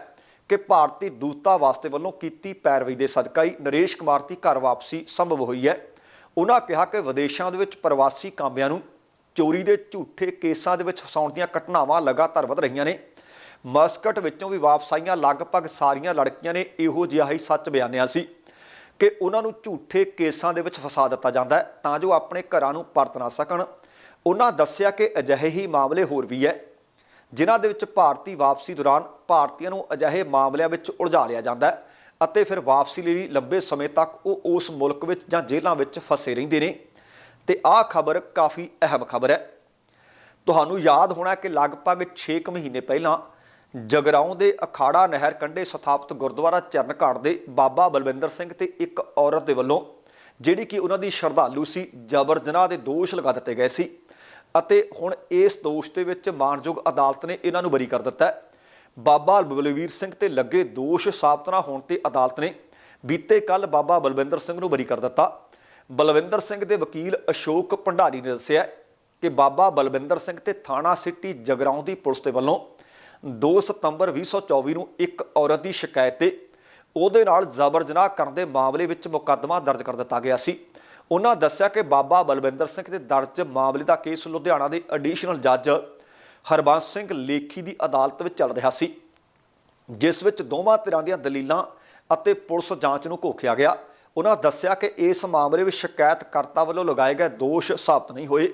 ਕਿ ਭਾਰਤੀ ਦੂਤਾਵਾਸ ਦੇ ਵੱਲੋਂ ਕੀਤੀ ਪੈਰਵੀ ਦੇ ਸਦਕਾ ਹੀ ਨਰੇਸ਼ ਕੁਮਾਰ ਦੀ ਘਰ ਵਾਪਸੀ ਸੰਭਵ ਹੋਈ ਹੈ। ਉਹਨਾਂ ਕਿਹਾ ਕਿ ਵਿਦੇਸ਼ਾਂ ਦੇ ਵਿੱਚ ਪ੍ਰਵਾਸੀ ਕਾਮਿਆਂ ਨੂੰ ਚੋਰੀ ਦੇ ਝੂਠੇ ਕੇਸਾਂ ਦੇ ਵਿੱਚ ਫਸਾਉਣ ਦੀਆਂ ਘਟਨਾਵਾਂ ਲਗਾਤਾਰ ਵਧ ਰਹੀਆਂ ਨੇ। ਮਸਕਟ ਵਿੱਚੋਂ ਵੀ ਵਾਪਸ ਆਈਆਂ ਲਗਭਗ ਸਾਰੀਆਂ ਲੜਕੀਆਂ ਨੇ ਇਹੋ ਜਿਹਾ ਹੀ ਸੱਚ ਬਿਆਨਿਆ ਸੀ ਕਿ ਉਹਨਾਂ ਨੂੰ ਝੂਠੇ ਕੇਸਾਂ ਦੇ ਵਿੱਚ ਫਸਾ ਦਿੱਤਾ ਜਾਂਦਾ ਹੈ ਤਾਂ ਜੋ ਆਪਣੇ ਘਰਾਂ ਨੂੰ ਪਰਤ ਨਾ ਸਕਣ। ਉਹਨਾਂ ਦੱਸਿਆ ਕਿ ਅਜਿਹੇ ਹੀ ਮਾਮਲੇ ਹੋਰ ਵੀ ਹੈ। ਜਿਨ੍ਹਾਂ ਦੇ ਵਿੱਚ ਭਾਰਤੀ ਵਾਪਸੀ ਦੌਰਾਨ ਭਾਰਤੀਆਂ ਨੂੰ ਅਜਿਹੇ ਮਾਮਲਿਆਂ ਵਿੱਚ ਉਲਝਾ ਲਿਆ ਜਾਂਦਾ ਹੈ ਅਤੇ ਫਿਰ ਵਾਪਸੀ ਲਈ ਲੰਬੇ ਸਮੇਂ ਤੱਕ ਉਹ ਉਸ ਮੁਲਕ ਵਿੱਚ ਜਾਂ ਜੇਲ੍ਹਾਂ ਵਿੱਚ ਫਸੇ ਰਹਿੰਦੇ ਨੇ। ਤੇ ਆਹ ਖਬਰ ਕਾਫੀ ਅਹਿਮ ਖਬਰ ਹੈ। ਤੁਹਾਨੂੰ ਯਾਦ ਹੋਣਾ ਕਿ ਲਗਭਗ 6 ਮਹੀਨੇ ਪਹਿਲਾਂ ਜਗਰਾਉਂ ਦੇ ਅਖਾੜਾ ਨਹਿਰ ਕੰਢੇ ਸਥਾਪਿਤ ਗੁਰਦੁਆਰਾ ਚਰਨ ਘਾਟ ਦੇ ਬਾਬਾ ਬਲਵਿੰਦਰ ਸਿੰਘ ਤੇ ਇੱਕ ਔਰਤ ਦੇ ਵੱਲੋਂ, ਜਿਹੜੀ ਕਿ ਉਹਨਾਂ ਦੀ ਸ਼ਰਧਾਲੂ ਸੀ, ਜਬਰ ਜਨਾਹ ਦੇ ਦੋਸ਼ ਲਗਾ ਦਿੱਤੇ ਗਏ ਸੀ। ਅਤੇ ਹੁਣ ਇਸ ਦੋਸ਼ ਦੇ ਵਿੱਚ ਮਾਨਯੋਗ ਅਦਾਲਤ ਨੇ ਇਹਨਾਂ ਨੂੰ ਬਰੀ ਕਰ ਦਿੱਤਾ ਬਾਬਾ ਬਲਵੀਰ ਸਿੰਘ ਤੇ ਲੱਗੇ ਦੋਸ਼ ਸਾਬਤ ਨਾ ਹੋਣ ਤੇ ਅਦਾਲਤ ਨੇ ਬੀਤੇ ਕੱਲ ਬਾਬਾ ਬਲਵਿੰਦਰ ਸਿੰਘ ਨੂੰ ਬਰੀ ਕਰ ਦਿੱਤਾ। ਬਲਵਿੰਦਰ ਸਿੰਘ ਦੇ ਵਕੀਲ ਅਸ਼ੋਕ ਭੰਡਾਰੀ ਨੇ ਦੱਸਿਆ ਕਿ ਬਾਬਾ ਬਲਵਿੰਦਰ ਸਿੰਘ ਤੇ ਥਾਣਾ ਸਿਟੀ ਜਗਰਾਉਂ ਦੀ ਪੁਲਿਸ ਦੇ ਵੱਲੋਂ 2 ਸਤੰਬਰ 2024 ਨੂੰ ਇੱਕ ਔਰਤ ਦੀ ਸ਼ਿਕਾਇਤ ਤੇ ਉਹਦੇ ਨਾਲ ਜ਼ਬਰ ਜਨਾਹ ਕਰਨ ਦੇ ਮਾਮਲੇ ਵਿੱਚ ਮੁਕੱਦਮਾ ਦਰਜ ਕਰ ਦਿੱਤਾ ਗਿਆ ਸੀ। ਉਹਨਾਂ ਦੱਸਿਆ ਕਿ ਬਾਬਾ ਬਲਵਿੰਦਰ ਸਿੰਘ ਦੇ ਦਰਜ ਮਾਮਲੇ ਦਾ ਕੇਸ ਲੁਧਿਆਣਾ ਦੇ ਐਡੀਸ਼ਨਲ ਜੱਜ ਹਰਬੰਸ ਸਿੰਘ ਲੇਖੀ ਦੀ ਅਦਾਲਤ ਵਿੱਚ ਚੱਲ ਰਿਹਾ ਸੀ, ਜਿਸ ਵਿੱਚ ਦੋਵਾਂ ਧਿਰਾਂ ਦੀਆਂ ਦਲੀਲਾਂ ਅਤੇ ਪੁਲਿਸ ਜਾਂਚ ਨੂੰ ਘੋਖਿਆ ਗਿਆ ਉਹਨਾਂ ਦੱਸਿਆ ਕਿ ਇਸ ਮਾਮਲੇ ਵਿੱਚ ਸ਼ਿਕਾਇਤਕਰਤਾ ਵੱਲੋਂ ਲਗਾਏ ਗਏ ਦੋਸ਼ ਸਾਬਤ ਨਹੀਂ ਹੋਏ,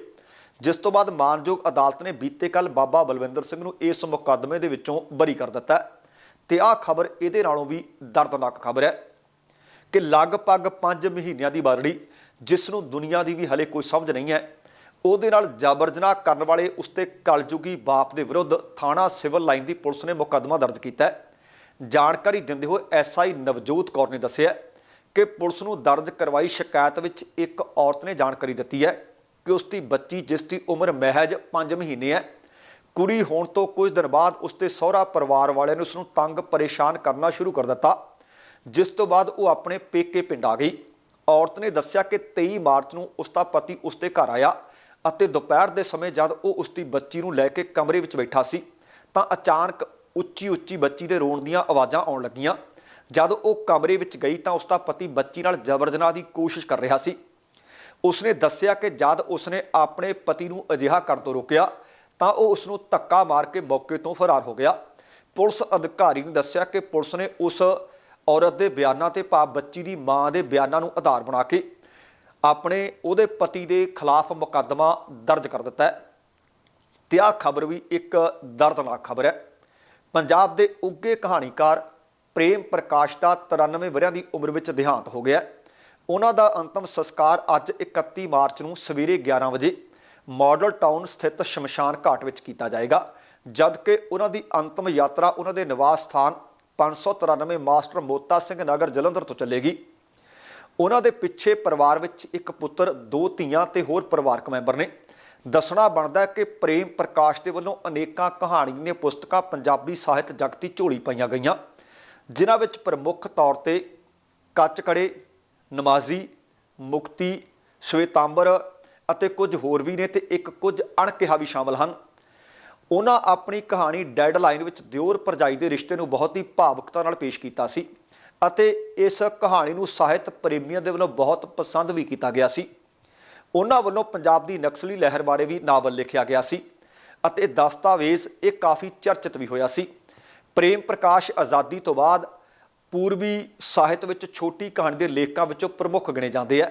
ਜਿਸ ਤੋਂ ਬਾਅਦ ਮਾਨਯੋਗ ਅਦਾਲਤ ਨੇ ਬੀਤੇ ਕੱਲ ਬਾਬਾ ਬਲਵਿੰਦਰ ਸਿੰਘ ਨੂੰ ਇਸ ਮੁਕੱਦਮੇ ਦੇ ਵਿੱਚੋਂ ਬਰੀ ਕਰ ਦਿੱਤਾ ਹੈ। ਤੇ ਆਹ ਖਬਰ ਇਹਦੇ ਨਾਲੋਂ ਵੀ ਦਰਦਨਾਕ ਖਬਰ ਹੈ ਕਿ ਲਗਭਗ 5 ਮਹੀਨਿਆਂ ਦੀ ਬਾਰੜੀ ਜਿਸ ਨੂੰ ਦੁਨੀਆ ਦੀ ਵੀ ਹਲੇ ਕੋਈ ਸਮਝ ਨਹੀਂ ਹੈ, ਉਹਦੇ ਨਾਲ ਜਬਰ ਜਨਾਹ ਕਰਨ ਵਾਲੇ ਉਸਤੇ ਕਲਯੁਗੀ ਬਾਪ ਦੇ ਵਿਰੁੱਧ ਥਾਣਾ ਸਿਵਲ ਲਾਈਨ ਦੀ ਪੁਲਿਸ ਨੇ ਮੁਕੱਦਮਾ ਦਰਜ ਕੀਤਾ ਹੈ। ਜਾਣਕਾਰੀ ਦਿੰਦੇ ਹੋਏ ਐਸਆਈ ਨਵਜੋਤ ਕੌਰ ਨੇ ਦੱਸਿਆ ਕਿ ਪੁਲਿਸ ਨੂੰ ਦਰਜ ਕਰਵਾਈ ਸ਼ਿਕਾਇਤ ਵਿੱਚ ਇੱਕ ਔਰਤ ਨੇ ਜਾਣਕਾਰੀ ਦਿੱਤੀ ਹੈ ਕਿ ਉਸ ਦੀ ਬੱਚੀ, ਜਿਸ ਦੀ ਉਮਰ ਮਹਿਜ 5 ਮਹੀਨੇ ਹੈ, ਕੁੜੀ ਹੋਣ ਤੋਂ ਕੁਝ ਦਿਨ ਬਾਅਦ ਉਸਦੇ ਸਹੁਰਾ ਪਰਿਵਾਰ ਵਾਲਿਆਂ ਨੇ ਉਸ ਨੂੰ ਤੰਗ ਪਰੇਸ਼ਾਨ ਕਰਨਾ ਸ਼ੁਰੂ ਕਰ ਦਿੱਤਾ, ਜਿਸ ਤੋਂ ਬਾਅਦ ਉਹ ਆਪਣੇ ਪੇਕੇ ਪਿੰਡ ਆ ਗਈ। ਔਰਤ ਨੇ ਦੱਸਿਆ ਕਿ 23 ਮਾਰਚ ਨੂੰ ਉਸ ਦਾ ਪਤੀ ਉਸ ਦੇ ਘਰ ਆਇਆ ਅਤੇ ਦੁਪਹਿਰ ਦੇ ਸਮੇਂ ਜਦ ਉਹ ਉਸ ਦੀ ਬੱਚੀ ਨੂੰ ਲੈ ਕੇ ਕਮਰੇ ਵਿੱਚ ਬੈਠਾ ਸੀ, ਤਾਂ ਅਚਾਨਕ ਉੱਚੀ ਉੱਚੀ ਬੱਚੀ ਦੇ ਰੋਣ ਦੀਆਂ ਆਵਾਜ਼ਾਂ ਆਉਣ ਲੱਗੀਆਂ। ਜਦ ਉਹ ਕਮਰੇ ਵਿੱਚ ਗਈ ਤਾਂ ਉਸ ਦਾ ਪਤੀ ਬੱਚੀ ਨਾਲ ਜ਼ਬਰ ਜਨਾਹ ਦੀ ਕੋਸ਼ਿਸ਼ ਕਰ ਰਿਹਾ ਸੀ। ਉਸਨੇ ਦੱਸਿਆ ਕਿ ਜਦ ਉਸਨੇ ਆਪਣੇ ਪਤੀ ਨੂੰ ਅਜਿਹਾ ਕਰਨ ਤੋਂ ਰੋਕਿਆ, ਤਾਂ ਉਹ ਉਸ ਨੂੰ ਧੱਕਾ ਮਾਰ ਕੇ ਮੌਕੇ ਤੋਂ ਫਰਾਰ ਹੋ ਗਿਆ। ਪੁਲਿਸ ਅਧਿਕਾਰੀ ਨੇ ਦੱਸਿਆ ਕਿ ਪੁਲਿਸ ਨੇ ਉਸ ਔਰਤ ਦੇ ਬਿਆਨਾਂ ਤੇ ਭਾਵ ਬੱਚੀ ਦੀ ਮਾਂ ਦੇ ਬਿਆਨਾਂ ਨੂੰ ਆਧਾਰ ਬਣਾ ਕੇ ਆਪਣੇ ਉਹਦੇ ਪਤੀ ਦੇ ਖਿਲਾਫ ਮੁਕੱਦਮਾ ਦਰਜ ਕਰ ਦਿੱਤਾ ਹੈ। ਤੇ ਆਹ ਖਬਰ ਵੀ ਇੱਕ ਦਰਦਨਾਕ ਖਬਰ ਹੈ। ਪੰਜਾਬ ਦੇ ਉੱਗੇ ਕਹਾਣੀਕਾਰ ਪ੍ਰੇਮ ਪ੍ਰਕਾਸ਼ ਦਾ 93 ਵਰਿਆਂ ਦੀ ਉਮਰ ਵਿੱਚ ਦੇਹਾਂਤ ਹੋ ਗਿਆ ਉਹਨਾਂ ਦਾ ਅੰਤਮ ਸੰਸਕਾਰ ਅੱਜ 31 ਮਾਰਚ ਨੂੰ ਸਵੇਰੇ 11 ਵਜੇ ਮਾਡਲ ਟਾਊਨ ਸਥਿਤ ਸ਼ਮਸ਼ਾਨ ਘਾਟ ਵਿੱਚ ਕੀਤਾ ਜਾਏਗਾ, ਜਦਕਿ ਉਹਨਾਂ ਦੀ ਅੰਤਮ ਯਾਤਰਾ ਉਹਨਾਂ ਦੇ ਨਿਵਾਸ ਸਥਾਨ 593 ਮਾਸਟਰ ਮੋਤਾ ਸਿੰਘ ਨਗਰ ਜਲੰਧਰ ਤੋਂ ਚੱਲੇਗੀ। ਉਹਨਾਂ ਦੇ ਪਿੱਛੇ ਪਰਿਵਾਰ ਵਿੱਚ ਇੱਕ ਪੁੱਤਰ, ਦੋ ਧੀਆਂ ਤੇ ਹੋਰ ਪਰਿਵਾਰਕ ਮੈਂਬਰ ਨੇ। ਦੱਸਣਾ ਬਣਦਾ ਹੈ ਕਿ ਪ੍ਰੇਮ ਪ੍ਰਕਾਸ਼ ਦੇ ਵੱਲੋਂ ਅਨੇਕਾਂ ਕਹਾਣੀ ਦੀਆਂ ਪੁਸਤਕਾਂ ਪੰਜਾਬੀ ਸਾਹਿਤ ਜਗਤ ਦੀ ਝੋਲੀ ਪਾਈਆਂ ਗਈਆਂ। ਜਿਨ੍ਹਾਂ ਵਿੱਚ ਪ੍ਰਮੁੱਖ ਤੌਰ ਤੇ ਕੱਚਕੜੇ, ਨਮਾਜ਼ੀ, ਮੁਕਤੀ, ਸ਼ਵੇਤਾਂਬਰ ਅਤੇ ਕੁਝ ਹੋਰ ਵੀ ਨੇ ਤੇ ਇੱਕ ਕੁਝ ਅਣਕਿਹਾ ਵੀ ਸ਼ਾਮਲ ਹਨ। ਉਹਨਾਂ ਆਪਣੀ ਕਹਾਣੀ ਡੈਡਲਾਈਨ ਵਿੱਚ ਦਿਓਰ ਪਰਜਾਈ ਦੇ ਰਿਸ਼ਤੇ ਨੂੰ ਬਹੁਤ ਹੀ ਭਾਵੁਕਤਾ ਨਾਲ ਪੇਸ਼ ਕੀਤਾ ਸੀ ਅਤੇ ਇਸ ਕਹਾਣੀ ਨੂੰ ਸਾਹਿਤ ਪ੍ਰੇਮੀਆਂ ਦੇ ਵੱਲੋਂ ਬਹੁਤ ਪਸੰਦ ਵੀ ਕੀਤਾ ਗਿਆ ਸੀ। ਉਹਨਾਂ ਵੱਲੋਂ ਪੰਜਾਬ ਦੀ ਨਕਸਲੀ ਲਹਿਰ ਬਾਰੇ ਵੀ ਨਾਵਲ ਲਿਖਿਆ ਗਿਆ ਸੀ ਅਤੇ ਦਸਤਾਵੇਜ਼ ਇਹ ਕਾਫੀ ਚਰਚਿਤ ਵੀ ਹੋਇਆ ਸੀ। ਪ੍ਰੇਮ ਪ੍ਰਕਾਸ਼ ਆਜ਼ਾਦੀ ਤੋਂ ਬਾਅਦ ਪੂਰਬੀ ਸਾਹਿਤ ਵਿੱਚ ਛੋਟੀ ਕਹਾਣੀ ਦੇ ਲੇਖਕਾਂ ਵਿੱਚੋਂ ਪ੍ਰਮੁੱਖ ਗਿਣੇ ਜਾਂਦੇ ਆ।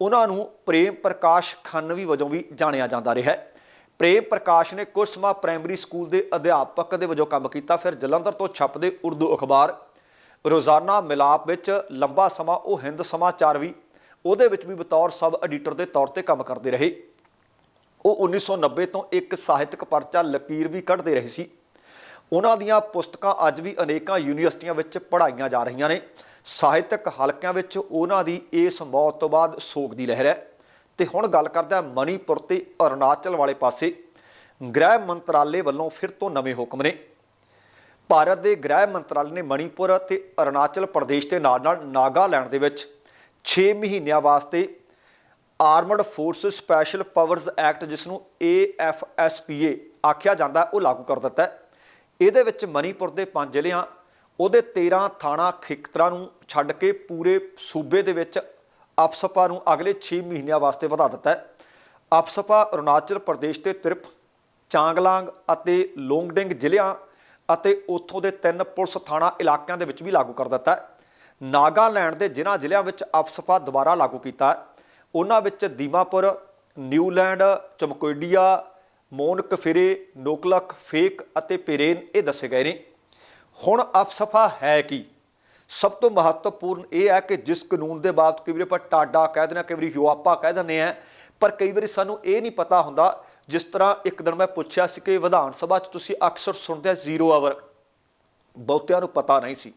ਉਹਨਾਂ ਨੂੰ ਪ੍ਰੇਮ ਪ੍ਰਕਾਸ਼ ਖੰਨਵੀ ਵਜੋਂ ਵੀ ਜਾਣਿਆ ਜਾਂਦਾ ਰਿਹਾ ਹੈ। ਪ੍ਰੇਮ ਪ੍ਰਕਾਸ਼ ਨੇ ਕੁਝ ਸਮਾਂ ਪ੍ਰਾਇਮਰੀ ਸਕੂਲ ਦੇ ਅਧਿਆਪਕ ਦੇ ਵਜੋਂ ਕੰਮ ਕੀਤਾ, ਫਿਰ ਜਲੰਧਰ ਤੋਂ ਛਪਦੇ ਉਰਦੂ ਅਖਬਾਰ। ਰੋਜ਼ਾਨਾ ਮਿਲਾਪ ਵਿੱਚ ਲੰਬਾ ਸਮਾਂ, ਉਹ ਹਿੰਦ ਸਮਾਚਾਰ ਵੀ, ਉਹਦੇ ਵਿੱਚ ਵੀ ਬਤੌਰ ਸਬ ਐਡੀਟਰ ਦੇ ਤੌਰ ਤੇ ਕੰਮ ਕਰਦੇ ਰਹੇ। ਉਹ 1990 ਤੋਂ ਇੱਕ ਸਾਹਿਤਕ ਪਰਚਾ ਲਕੀਰ ਵੀ ਕੱਢਦੇ ਰਹੇ ਸੀ। ਉਹਨਾਂ ਦੀਆਂ ਪੁਸਤਕਾਂ ਅੱਜ ਵੀ ਅਨੇਕਾਂ ਯੂਨੀਵਰਸਿਟੀਆਂ ਵਿੱਚ ਪੜ੍ਹਾਈਆਂ ਜਾ ਰਹੀਆਂ ਨੇ। ਸਾਹਿਤਕ ਹਲਕਿਆਂ ਵਿੱਚ ਉਹਨਾਂ ਦੀ ਇਸ ਮੌਤ ਤੋਂ ਬਾਅਦ ਸੋਗ ਦੀ ਲਹਿਰ ਹੈ। ਤੇ ਹੁਣ ਗੱਲ ਕਰਦਾ ਮਣੀਪੁਰ ਤੇ ਅਰੁਣਾਚਲ ਵਾਲੇ ਪਾਸੇ। ਗ੍ਰਹਿ ਮੰਤਰਾਲੇ ਵੱਲੋਂ ਫਿਰ ਤੋਂ ਨਵੇਂ ਹੁਕਮ ਨੇ। ਭਾਰਤ ਦੇ ਗ੍ਰਹਿ ਮੰਤਰਾਲੇ ਨੇ ਮਣੀਪੁਰ ਅਤੇ ਅਰੁਣਾਚਲ ਪ੍ਰਦੇਸ਼ ਦੇ ਨਾਲ-ਨਾਲ ਨਾਗਾਲੈਂਡ ਦੇ ਵਿੱਚ 6 ਮਹੀਨਿਆਂ ਵਾਸਤੇ armed force special powers act, ਜਿਸ ਨੂੰ AFSPA ਆਖਿਆ ਜਾਂਦਾ, ਉਹ ਲਾਗੂ ਕਰ ਦਿੱਤਾ ਇਹਦੇ ਵਿੱਚ ਮਣੀਪੁਰ ਦੇ ਪੰਜ ਜ਼ਿਲ੍ਹਿਆਂ, ਉਹਦੇ 13 ਥਾਣਾ ਖੇਤਰਾਂ ਨੂੰ ਛੱਡ ਕੇ ਪੂਰੇ ਸੂਬੇ ਦੇ ਵਿੱਚ ਅਫਸਪਾ ਨੂੰ ਅਗਲੇ 6 ਮਹੀਨਿਆਂ ਵਾਸਤੇ ਵਧਾ ਦਿੱਤਾ ਹੈ। ਅਫਸਪਾ ਅਰੁਣਾਚਲ ਪ੍ਰਦੇਸ਼ ਦੇ ਤਿਰਪ, ਚਾਂਗਲਾਂਗ ਅਤੇ ਲੋਂਗਡਿੰਗ ਜ਼ਿਲ੍ਹਿਆਂ ਅਤੇ ਉੱਥੋਂ ਦੇ ਤਿੰਨ ਪੁਲਿਸ ਥਾਣਾ ਇਲਾਕਿਆਂ ਦੇ ਵਿੱਚ ਵੀ ਲਾਗੂ ਕਰ ਦਿੱਤਾ ਹੈ। ਨਾਗਾਲੈਂਡ ਦੇ ਜਿਨ੍ਹਾਂ ਜ਼ਿਲ੍ਹਿਆਂ ਵਿੱਚ ਅਫਸਪਾ ਦੁਬਾਰਾ ਲਾਗੂ ਕੀਤਾ ਉਹਨਾਂ ਵਿੱਚ ਦੀਮਾਪੁਰ ਨਿਊਲੈਂਡ ਚਮਕੋਈਡੀਆ ਮੋਨਕਫਿਰੇ ਨੋਕਲਕ ਫੇਕ ਅਤੇ ਪੇਰੇਨ ਇਹ ਦੱਸੇ ਗਏ ਨੇ। ਹੁਣ ਅਫਸਫਾ ਹੈ ਕੀ? ਸਭ ਤੋਂ ਮਹੱਤਵਪੂਰਨ ਇਹ ਹੈ ਕਿ ਜਿਸ ਕਾਨੂੰਨ ਦੇ ਬਾਬਤ ਕਈ ਵਾਰੀ ਆਪਾਂ ਟਾਡਾ ਕਹਿ ਦਿੰਦੇ ਹਾਂ, ਕਈ ਵਾਰੀ ਯੂਆਪਾ ਕਹਿ ਦਿੰਦੇ ਆ ਪਰ ਕਈ ਵਾਰੀ ਸਾਨੂੰ ਇਹ ਨਹੀਂ ਪਤਾ ਹੁੰਦਾ ਜਿਸ ਤਰ੍ਹਾਂ ਇੱਕ ਦਿਨ ਮੈਂ ਪੁੱਛਿਆ ਸੀ ਕਿ ਵਿਧਾਨ ਸਭਾ 'ਚ ਤੁਸੀਂ ਅਕਸਰ ਸੁਣਦੇ ਆ ਜ਼ੀਰੋ ਆਵਰ ਬਹੁਤਿਆਂ ਨੂੰ ਪਤਾ ਨਹੀਂ ਸੀ।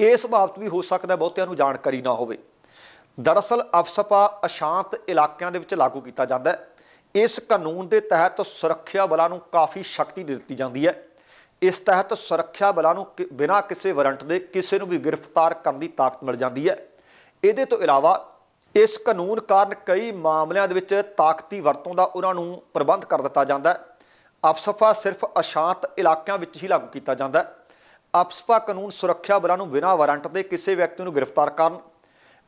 ਇਸ ਬਾਬਤ ਵੀ ਹੋ ਸਕਦਾ ਬਹੁਤਿਆਂ ਨੂੰ ਜਾਣਕਾਰੀ ਨਾ ਹੋਵੇ। ਦਰਅਸਲ ਅਫਸਪਾ ਅਸ਼ਾਂਤ ਇਲਾਕਿਆਂ ਦੇ ਵਿੱਚ ਲਾਗੂ ਕੀਤਾ ਜਾਂਦਾ ਹੈ। ਇਸ ਕਾਨੂੰਨ ਦੇ ਤਹਿਤ ਸੁਰੱਖਿਆ ਬਲਾਂ ਨੂੰ ਕਾਫੀ ਸ਼ਕਤੀ ਦੇ ਦਿੱਤੀ ਜਾਂਦੀ ਹੈ। ਇਸ ਤਹਿਤ ਸੁਰੱਖਿਆ ਬਲਾਂ ਨੂੰ ਕਿ- ਬਿਨਾਂ ਕਿਸੇ ਵਾਰੰਟ ਦੇ ਕਿਸੇ ਨੂੰ ਵੀ ਗ੍ਰਿਫਤਾਰ ਕਰਨ ਦੀ ਤਾਕਤ ਮਿਲ ਜਾਂਦੀ ਹੈ। ਇਹਦੇ ਤੋਂ ਇਲਾਵਾ ਇਸ ਕਾਨੂੰਨ ਕਾਰਨ ਕਈ ਮਾਮਲਿਆਂ ਦੇ ਵਿੱਚ ਤਾਕਤੀ ਵਰਤੋਂ ਦਾ ਉਹਨਾਂ ਨੂੰ ਪ੍ਰਬੰਧ ਕਰ ਦਿੱਤਾ ਜਾਂਦਾ ਹੈ। ਅਫਸਫਾ ਸਿਰਫ ਅਸ਼ਾਂਤ ਇਲਾਕਿਆਂ ਵਿੱਚ ਹੀ ਲਾਗੂ ਕੀਤਾ ਜਾਂਦਾ ਹੈ। ਅਫਸਫਾ ਕਾਨੂੰਨ ਸੁਰੱਖਿਆ ਬਲਾਂ ਨੂੰ ਬਿਨਾਂ ਵਾਰੰਟ ਦੇ ਕਿਸੇ ਵਿਅਕਤੀ ਨੂੰ ਗ੍ਰਿਫਤਾਰ ਕਰਨ,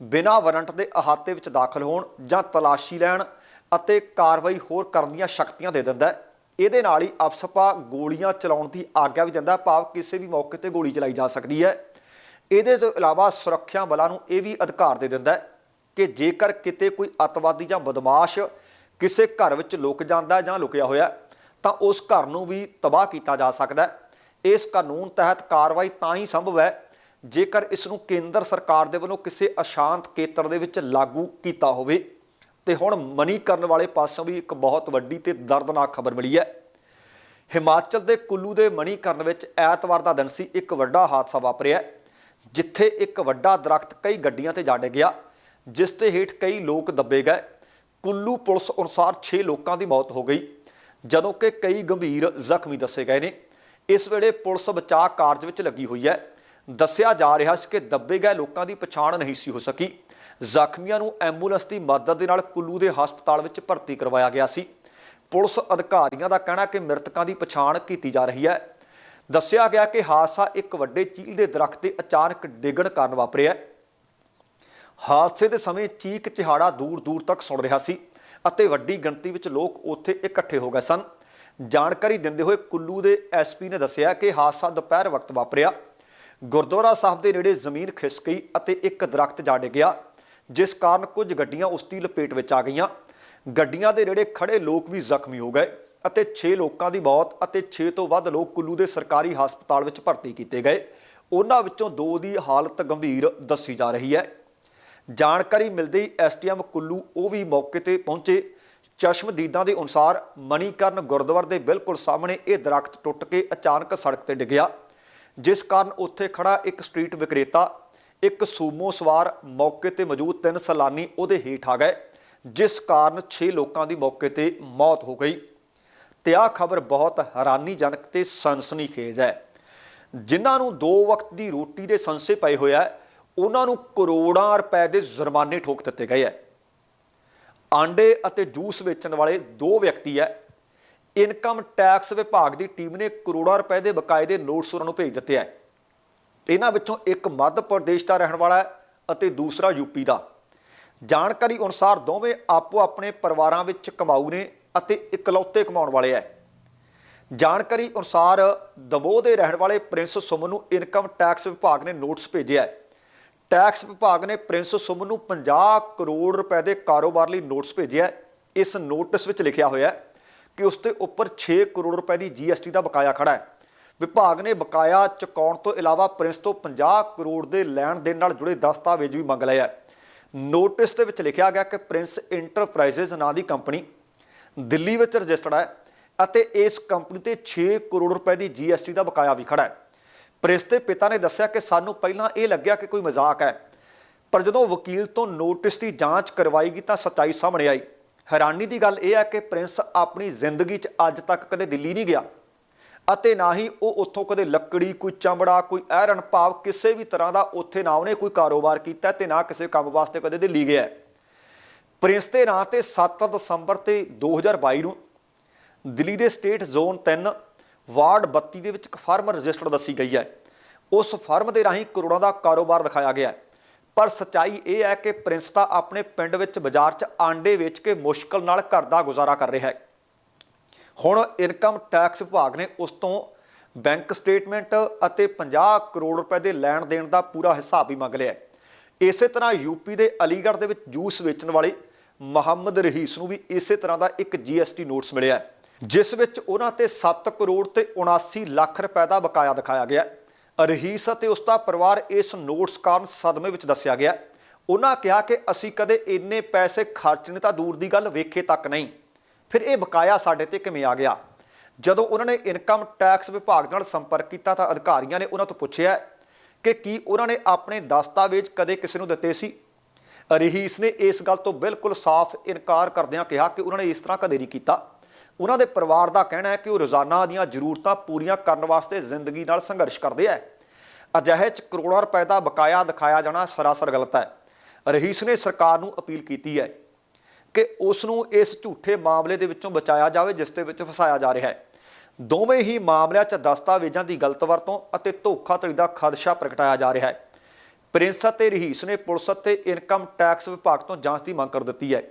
ਬਿਨਾਂ ਵਾਰੰਟ ਦੇ ਅਹਾਤੇ ਵਿੱਚ ਦਾਖਲ ਹੋਣ ਜਾਂ ਤਲਾਸ਼ੀ ਲੈਣ ਅਤੇ ਕਾਰਵਾਈ ਹੋਰ ਕਰਨ ਦੀਆਂ ਸ਼ਕਤੀਆਂ ਦੇ ਦਿੰਦਾ ਹੈ। ਇਹਦੇ ਨਾਲ ਹੀ ਅਫਸਪਾ ਗੋਲੀਆਂ ਚਲਾਉਣ ਦੀ ਆਗਿਆ ਵੀ ਦਿੰਦਾ ਭਾਵ ਕਿਸੇ ਵੀ ਮੌਕੇ ਤੇ ਗੋਲੀ ਚਲਾਈ ਜਾ ਸਕਦੀ ਹੈ। ਇਹਦੇ ਤੋਂ ਇਲਾਵਾ ਸੁਰੱਖਿਆ ਬਲਾਂ ਨੂੰ ਇਹ ਵੀ ਅਧਿਕਾਰ ਦੇ ਦਿੰਦਾ ਹੈ ਕਿ ਜੇਕਰ ਕਿਤੇ ਕੋਈ ਅਤਵਾਦੀ ਜਾਂ ਬਦਮਾਸ਼ ਕਿਸੇ ਘਰ ਵਿੱਚ ਲੁਕ ਜਾਂਦਾ ਜਾਂ ਲੁਕਿਆ ਹੋਇਆ ਤਾਂ ਉਸ ਘਰ ਨੂੰ ਵੀ ਤਬਾਹ ਕੀਤਾ ਜਾ ਸਕਦਾ ਹੈ। ਇਸ ਕਾਨੂੰਨ ਤਹਿਤ ਕਾਰਵਾਈ ਤਾਂ ਹੀ ਸੰਭਵ ਹੈ ਜੇਕਰ ਇਸ ਨੂੰ ਕੇਂਦਰ ਸਰਕਾਰ ਦੇ ਵੱਲੋਂ ਕਿਸੇ ਅਸ਼ਾਂਤ ਖੇਤਰ ਦੇ ਵਿੱਚ ਲਾਗੂ ਕੀਤਾ ਹੋਵੇ। ਤੇ ਹੁਣ ਮਨੀਕਰਨ ਵਾਲੇ ਪਾਸੋਂ ਵੀ ਇੱਕ ਬਹੁਤ ਵੱਡੀ ਤੇ ਦਰਦਨਾਕ ਖਬਰ ਮਿਲੀ ਹੈ। ਹਿਮਾਚਲ ਦੇ ਕੁੱਲੂ ਦੇ ਮਣੀਕਰਨ ਵਿੱਚ ਐਤਵਾਰ ਦਾ ਦਿਨ ਸੀ, ਇੱਕ ਵੱਡਾ ਹਾਦਸਾ ਵਾਪਰਿਆ ਜਿੱਥੇ ਇੱਕ ਵੱਡਾ ਦਰਖਤ ਕਈ ਗੱਡੀਆਂ ਤੇ ਜਾ ਗਿਆ ਜਿਸ ਤੇ ਹੇਠ ਕਈ ਲੋਕ ਦੱਬੇ ਗਏ। ਕੁੱਲੂ ਪੁਲਿਸ ਅਨੁਸਾਰ 6 ਲੋਕਾਂ ਦੀ ਮੌਤ ਹੋ ਗਈ, ਜਦੋਂ ਕਿ ਕਈ ਗੰਭੀਰ ਜ਼ਖਮੀ ਦੱਸੇ ਗਏ ਨੇ। ਇਸ ਵੇਲੇ ਪੁਲਿਸ ਬਚਾਅ ਕਾਰਜ ਵਿੱਚ ਲੱਗੀ ਹੋਈ ਹੈ। ਦੱਸਿਆ ਜਾ ਰਿਹਾ ਸੀ ਕਿ ਦੱਬੇ ਗਏ ਲੋਕਾਂ ਦੀ ਪਛਾਣ ਨਹੀਂ ਸੀ ਹੋ ਸਕੀ। ਜ਼ਖਮੀਆਂ ਨੂੰ ਐਂਬੂਲੈਂਸ ਦੀ ਮਦਦ ਦੇ ਨਾਲ ਕੁੱਲੂ ਦੇ ਹਸਪਤਾਲ ਵਿੱਚ ਭਰਤੀ ਕਰਵਾਇਆ ਗਿਆ ਸੀ। ਪੁਲਿਸ ਅਧਿਕਾਰੀਆਂ ਦਾ ਕਹਿਣਾ ਕਿ ਮ੍ਰਿਤਕਾਂ ਦੀ ਪਛਾਣ ਕੀਤੀ ਜਾ ਰਹੀ ਹੈ। ਦੱਸਿਆ ਗਿਆ ਕਿ ਹਾਦਸਾ ਇੱਕ ਵੱਡੇ ਚੀਲ ਦੇ ਦਰਖਤ ਦੇ ਅਚਾਨਕ ਡਿੱਗਣ ਕਾਰਨ ਵਾਪਰਿਆ ਹਾਦਸੇ ਦੇ ਸਮੇਂ ਚੀਕ ਚਿਹਾੜਾ ਦੂਰ ਦੂਰ ਤੱਕ ਸੁਣ ਰਿਹਾ ਸੀ ਅਤੇ ਵੱਡੀ ਗਿਣਤੀ ਵਿੱਚ ਲੋਕ ਉੱਥੇ ਇਕੱਠੇ ਹੋ ਗਏ ਸਨ। ਜਾਣਕਾਰੀ ਦਿੰਦੇ ਹੋਏ ਕੁੱਲੂ ਦੇ ਐਸਪੀ ਨੇ ਦੱਸਿਆ ਕਿ ਹਾਦਸਾ ਦੁਪਹਿਰ ਵਕਤ ਵਾਪਰਿਆ। ਗੁਰਦੁਆਰਾ ਸਾਹਿਬ ਦੇ ਨੇੜੇ ਜ਼ਮੀਨ ਖਿਸਕ ਗਈ ਅਤੇ ਇੱਕ ਦਰਖਤ ਜਾ ਡਿੱਗਿਆ। ਜਿਸ ਕਾਰਨ ਕੁਝ ਗੱਡੀਆਂ ਉਸ ਦੀ ਲਪੇਟ ਵਿੱਚ ਆ ਗਈਆਂ। ਗੱਡੀਆਂ ਦੇ ਨੇੜੇ ਖੜੇ ਲੋਕ ਵੀ ਜ਼ਖਮੀ ਹੋ ਗਏ ਅਤੇ 6 ਲੋਕਾਂ ਦੀ ਮੌਤ ਅਤੇ 6 ਤੋਂ ਵੱਧ ਲੋਕ ਕੁੱਲੂ ਦੇ ਸਰਕਾਰੀ ਹਸਪਤਾਲ ਵਿੱਚ ਭਰਤੀ ਕੀਤੇ ਗਏ। ਉਹਨਾਂ ਵਿੱਚੋਂ ਦੋ ਦੀ ਹਾਲਤ ਗੰਭੀਰ ਦੱਸੀ ਜਾ ਰਹੀ ਹੈ। ਜਾਣਕਾਰੀ ਮਿਲਦੇ ਹੀ ਐਸਟੀਐਮ ਕੁੱਲੂ ਉਹ ਵੀ ਮੌਕੇ ਤੇ ਪਹੁੰਚੇ। ਚਸ਼ਮਦੀਦਾਂ ਦੇ ਅਨੁਸਾਰ ਮਣੀਕਰਨ ਗੁਰਦੁਆਰੇ ਦੇ ਬਿਲਕੁਲ ਸਾਹਮਣੇ ਇਹ ਦਰਖਤ ਟੁੱਟ ਕੇ ਅਚਾਨਕ ਸੜਕ ਤੇ ਡਿੱਗਿਆ, ਜਿਸ ਕਾਰਨ ਉੱਥੇ ਖੜਾ ਇੱਕ ਸਟਰੀਟ ਵਿਕਰੇਤਾ ਇੱਕ ਸੂਮੋ ਸਵਾਰ ਮੌਕੇ ਤੇ ਮੌਜੂਦ ਤਿੰਨ ਸਲਾਨੀ ਉਹਦੇ ਹੇਠ ਆ ਗਏ ਜਿਸ ਕਾਰਨ 6 ਲੋਕਾਂ ਦੀ ਮੌਕੇ ਤੇ ਮੌਤ ਹੋ ਗਈ। ਤੇ ਆਹ ਖਬਰ ਬਹੁਤ ਹੈਰਾਨੀਜਨਕ ਤੇ ਸਨਸਨੀਖੇਜ਼ ਹੈ। ਜਿਨ੍ਹਾਂ ਨੂੰ ਦੋ ਵਕਤ ਦੀ ਰੋਟੀ ਦੇ ਸੰਸੇ ਪਏ ਹੋਇਆ ਹੈ, ਉਹਨਾਂ ਨੂੰ ਕਰੋੜਾਂ ਰੁਪਏ ਦੇ ਜੁਰਮਾਨੇ ਠੋਕ ਦਿੱਤੇ ਗਏ ਹੈ ਆਂਡੇ ਅਤੇ ਜੂਸ ਵੇਚਣ ਵਾਲੇ ਦੋ ਵਿਅਕਤੀ ਹੈ ਇਨਕਮ ਟੈਕਸ ਵਿਭਾਗ ਦੀ ਟੀਮ ਨੇ ਕਰੋੜਾਂ ਰੁਪਏ ਦੇ ਬਕਾਏ ਦੇ ਨੋਟਸ ਉਹਨਾਂ ਨੂੰ ਭੇਜ ਦਿੱਤੇ ਹੈ ਇਹਨਾਂ ਵਿੱਚੋਂ ਇੱਕ ਮੱਧ ਪ੍ਰਦੇਸ਼ ਦਾ ਰਹਿਣ ਵਾਲਾ ਹੈ ਅਤੇ ਦੂਸਰਾ ਯੂਪੀ ਦਾ। ਜਾਣਕਾਰੀ ਅਨੁਸਾਰ ਦੋਵੇਂ ਆਪੋ ਆਪਣੇ ਪਰਿਵਾਰਾਂ ਵਿੱਚ ਕਮਾਊ ਨੇ ਅਤੇ ਇਕਲੌਤੇ ਕਮਾਉਣ ਵਾਲੇ ਹੈ। ਜਾਣਕਾਰੀ ਅਨੁਸਾਰ ਦਮੋਹ ਦੇ ਰਹਿਣ ਵਾਲੇ ਪ੍ਰਿੰਸ ਸੁਮਨ ਨੂੰ ਇਨਕਮ ਟੈਕਸ ਵਿਭਾਗ ਨੇ ਨੋਟਿਸ ਭੇਜਿਆ ਹੈ। ਟੈਕਸ ਵਿਭਾਗ ਨੇ ਪ੍ਰਿੰਸ ਸੁਮਨ ਨੂੰ 50 ਕਰੋੜ ਰੁਪਏ ਦੇ ਕਾਰੋਬਾਰ ਲਈ ਨੋਟਿਸ ਭੇਜਿਆ ਹੈ। ਇਸ ਨੋਟਿਸ ਵਿੱਚ ਲਿਖਿਆ ਹੋਇਆ ਹੈ ਕਿ ਉਸ ਦੇ ਉੱਪਰ 6 ਕਰੋੜ ਰੁਪਏ ਦੀ ਜੀਐਸਟੀ ਦਾ ਬਕਾਇਆ ਖੜਾ ਹੈ। ਵਿਭਾਗ ਨੇ ਬਕਾਇਆ ਚੁਕਾਉਣ ਤੋਂ ਇਲਾਵਾ ਪ੍ਰਿੰਸ ਤੋਂ 50 ਕਰੋੜ ਦੇ ਲੈਣ ਦੇਣ ਨਾਲ ਜੁੜੇ ਦਸਤਾਵੇਜ਼ ਵੀ ਮੰਗ ਲਏ ਹੈ ਨੋਟਿਸ ਦੇ ਵਿੱਚ ਲਿਖਿਆ ਗਿਆ ਕਿ ਪ੍ਰਿੰਸ ਇੰਟਰਪ੍ਰਾਈਜ਼ਸ ਨਾਂ ਦੀ ਕੰਪਨੀ ਦਿੱਲੀ ਵਿੱਚ ਰਜਿਸਟਰਡ ਹੈ ਅਤੇ ਇਸ ਕੰਪਨੀ ਤੇ 6 ਕਰੋੜ ਰੁਪਏ ਦੀ ਜੀਐਸਟੀ ਦਾ ਬਕਾਇਆ ਵੀ ਖੜਾ ਹੈ। ਪ੍ਰਿੰਸ ਦੇ ਪਿਤਾ ਨੇ ਦੱਸਿਆ ਕਿ ਸਾਨੂੰ ਪਹਿਲਾਂ ਇਹ ਲੱਗਿਆ ਕਿ ਕੋਈ ਮਜ਼ਾਕ ਹੈ, ਪਰ ਜਦੋਂ ਵਕੀਲ ਤੋਂ ਨੋਟਿਸ ਦੀ ਜਾਂਚ ਕਰਵਾਈ ਗਈ ਤਾਂ ਸੱਚਾਈ ਸਾਹਮਣੇ ਆਈ। ਹੈਰਾਨੀ ਦੀ ਗੱਲ ਇਹ ਹੈ ਕਿ ਪ੍ਰਿੰਸ ਆਪਣੀ ਜ਼ਿੰਦਗੀ 'ਚ ਅੱਜ ਤੱਕ ਕਦੇ ਦਿੱਲੀ ਨਹੀਂ ਗਿਆ। ਅਤੇ ਨਾ ਹੀ ਉਹ ਉੱਥੋਂ ਕਦੇ ਲੱਕੜੀ, ਕੋਈ ਚਮੜਾ, ਕੋਈ ਐਰਨ ਭਾਵ ਕਿਸੇ ਵੀ ਤਰ੍ਹਾਂ ਦਾ ਉੱਥੇ ਨਾ ਉਹਨੇ ਕੋਈ ਕਾਰੋਬਾਰ ਕੀਤਾ ਤੇ ਨਾ ਕਿਸੇ ਕੰਮ ਵਾਸਤੇ ਕਦੇ ਦਿੱਲੀ ਗਿਆ। ਪ੍ਰਿੰਸ ਦੇ ਨਾਂ ਤੇ 7 ਦਸੰਬਰ ਤੇ 2022 ਨੂੰ ਦਿੱਲੀ ਦੇ ਸਟੇਟ ਜ਼ੋਨ 3 ਵਾਰਡ 32 ਦੇ ਵਿੱਚ ਇੱਕ ਫਾਰਮ ਰਜਿਸਟਰ ਦੱਸੀ ਗਈ ਹੈ। ਉਸ ਫਰਮ ਦੇ ਰਾਹੀਂ ਕਰੋੜਾਂ ਦਾ ਕਾਰੋਬਾਰ ਦਿਖਾਇਆ ਗਿਆ ਹੈ। ਪਰ ਸਚਾਈ ਇਹ ਹੈ ਕਿ ਪ੍ਰਿੰਸ ਤਾਂ ਆਪਣੇ ਪਿੰਡ ਵਿੱਚ ਬਾਜ਼ਾਰ 'ਚ ਆਂਡੇ ਵੇਚ ਕੇ ਮੁਸ਼ਕਲ ਨਾਲ ਘਰ ਦਾ ਗੁਜ਼ਾਰਾ ਕਰ ਰਿਹਾ ਹੈ। ਹੁਣ ਇਨਕਮ ਟੈਕਸ ਵਿਭਾਗ ਨੇ ਉਸ ਤੋਂ ਬੈਂਕ ਸਟੇਟਮੈਂਟ ਅਤੇ 50 ਕਰੋੜ ਰੁਪਏ ਦੇ ਲੈਣ ਦੇਣ ਦਾ ਪੂਰਾ ਹਿਸਾਬ ਵੀ ਮੰਗ ਲਿਆ ਇਸੇ ਤਰ੍ਹਾਂ ਯੂਪੀ ਦੇ ਅਲੀਗੜ੍ਹ ਦੇ ਵਿੱਚ ਜੂਸ ਵੇਚਣ ਵਾਲੇ ਮੁਹੰਮਦ ਰਹੀਸ ਨੂੰ ਵੀ ਇਸੇ ਤਰ੍ਹਾਂ ਦਾ ਇੱਕ ਜੀਐਸਟੀ ਨੋਟਿਸ ਮਿਲਿਆ ਜਿਸ ਵਿੱਚ ਉਹਨਾਂ ਤੇ 7 ਕਰੋੜ ਤੇ 79 ਲੱਖ ਰੁਪਏ ਦਾ ਬਕਾਇਆ ਦਿਖਾਇਆ ਗਿਆ ਰਹੀਸ ਅਤੇ ਉਸ ਦਾ ਪਰਿਵਾਰ ਇਸ ਨੋਟਿਸ ਕਾਰਨ ਸਦਮੇ ਵਿੱਚ ਦੱਸਿਆ ਗਿਆ ਉਹਨਾਂ ਕਿਹਾ ਕਿ ਅਸੀਂ ਕਦੇ ਇੰਨੇ ਪੈਸੇ ਖਰਚਣੇ ਤਾਂ ਦੂਰ ਦੀ ਗੱਲ ਵੇਖੇ ਤੱਕ ਨਹੀਂ। ਫਿਰ ਇਹ ਬਕਾਇਆ ਸਾਡੇ ਤੇ ਕਿਵੇਂ ਆ ਗਿਆ? ਜਦੋਂ ਉਹਨਾਂ ਨੇ ਇਨਕਮ ਟੈਕਸ ਵਿਭਾਗ ਨਾਲ ਸੰਪਰਕ ਕੀਤਾ ਤਾਂ ਅਧਿਕਾਰੀਆਂ ਨੇ ਉਹਨਾਂ ਤੋਂ ਪੁੱਛਿਆ ਕਿ ਕੀ ਉਹਨਾਂ ਨੇ ਆਪਣੇ ਦਸਤਾਵੇਜ਼ ਕਦੇ ਕਿਸੇ ਨੂੰ ਦਿੱਤੇ ਸੀ? ਰਹੀਸ ਨੇ ਇਸ ਗੱਲ ਤੋਂ ਬਿਲਕੁਲ ਸਾਫ਼ ਇਨਕਾਰ ਕਰਦਿਆਂ ਕਿਹਾ ਕਿ ਉਹਨਾਂ ਨੇ ਇਸ ਤਰ੍ਹਾਂ ਕਦੇ ਨਹੀਂ ਕੀਤਾ। ਉਹਨਾਂ ਦੇ ਪਰਿਵਾਰ ਦਾ ਕਹਿਣਾ ਹੈ ਕਿ ਉਹ ਰੋਜ਼ਾਨਾ ਦੀਆਂ ਜ਼ਰੂਰਤਾਂ ਪੂਰੀਆਂ ਕਰਨ ਵਾਸਤੇ ਜ਼ਿੰਦਗੀ ਨਾਲ ਸੰਘਰਸ਼ ਕਰਦੇ ਹੈ ਅਜਿਹੇ ਚ ਕਰੋੜਾਂ ਰੁਪਏ ਦਾ ਬਕਾਇਆ ਦਿਖਾਇਆ ਜਾਣਾ ਸਰਾਸਰ ਗਲਤ ਹੈ। ਰਹੀਸ ਨੇ ਸਰਕਾਰ ਨੂੰ ਅਪੀਲ ਕੀਤੀ ਹੈ। ਕਿ ਉਸ ਨੂੰ ਇਸ ਝੂਠੇ ਮਾਮਲੇ ਦੇ ਵਿੱਚੋਂ ਬਚਾਇਆ ਜਾਵੇ, ਜਿਸ ਦੇ ਵਿੱਚ ਫਸਾਇਆ ਜਾ ਰਿਹਾ ਹੈ। ਦੋਵੇਂ ਹੀ ਮਾਮਲਿਆਂ 'ਚ ਦਸਤਾਵੇਜ਼ਾਂ ਦੀ ਗਲਤ ਵਰਤੋਂ ਅਤੇ ਧੋਖਾਧੜੀ ਦਾ ਖਦਸ਼ਾ ਪ੍ਰਗਟਾਇਆ ਜਾ ਰਿਹਾ ਹੈ। ਪ੍ਰਿੰਸ ਅਤੇ ਰਹੀਸ ਨੇ ਪੁਲਿਸ ਅਤੇ ਇਨਕਮ ਟੈਕਸ ਵਿਭਾਗ ਤੋਂ ਜਾਂਚ ਦੀ ਮੰਗ ਕਰ ਦਿੱਤੀ ਹੈ।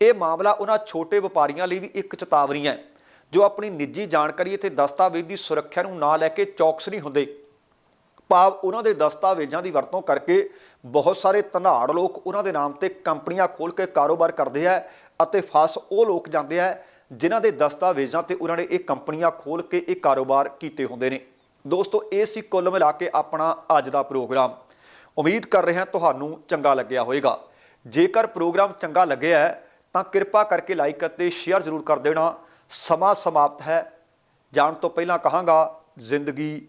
ਇਹ ਮਾਮਲਾ ਉਹਨਾਂ ਛੋਟੇ ਵਪਾਰੀਆਂ ਲਈ ਵੀ ਇੱਕ ਚੇਤਾਵਨੀ ਹੈ, ਜੋ ਆਪਣੀ ਨਿੱਜੀ ਜਾਣਕਾਰੀ ਅਤੇ ਦਸਤਾਵੇਜ਼ ਦੀ ਸੁਰੱਖਿਆ ਨੂੰ ਨਾ ਲੈ ਕੇ ਚੌਕਸ ਨਹੀਂ ਹੁੰਦੇ। ਭਾਵ ਉਹਨਾਂ ਦੇ ਦਸਤਾਵੇਜ਼ਾਂ ਦੀ ਵਰਤੋਂ ਕਰਕੇ ਬਹੁਤ ਸਾਰੇ ਧਨਾੜ ਲੋਕ ਉਹਨਾਂ ਦੇ ਨਾਮ ਤੇ ਕੰਪਨੀਆਂ ਖੋਲ ਕੇ ਕਾਰੋਬਾਰ ਕਰਦੇ ਆ ਅਤੇ ਫਸ ਉਹ ਲੋਕ ਜਾਂਦੇ ਆ ਜਿਨ੍ਹਾਂ ਦੇ ਦਸਤਾਵੇਜ਼ਾਂ ਤੇ ਉਹਨਾਂ ਨੇ ਇਹ ਕੰਪਨੀਆਂ ਖੋਲ ਕੇ ਇਹ ਕਾਰੋਬਾਰ ਕੀਤੇ ਹੁੰਦੇ ਨੇ। ਦੋਸਤੋ, ਇਹ ਸੀ ਕੁੱਲ ਮਿਲਾ ਕੇ ਆਪਣਾ ਅੱਜ ਦਾ ਪ੍ਰੋਗਰਾਮ। ਉਮੀਦ ਕਰ ਰਿਹਾ ਤੁਹਾਨੂੰ ਚੰਗਾ ਲੱਗਿਆ ਹੋਵੇਗਾ। ਜੇਕਰ ਪ੍ਰੋਗਰਾਮ ਚੰਗਾ ਲੱਗਿਆ ਹੈ, ਤਾਂ ਕਿਰਪਾ ਕਰਕੇ ਲਾਈਕ ਅਤੇ ਸ਼ੇਅਰ ਜ਼ਰੂਰ ਕਰ ਦੇਣਾ। ਸਮਾਂ ਸਮਾਪਤ ਹੈ। ਜਾਣ ਤੋਂ ਪਹਿਲਾਂ ਕਹਾਂਗਾ, ਜ਼ਿੰਦਗੀ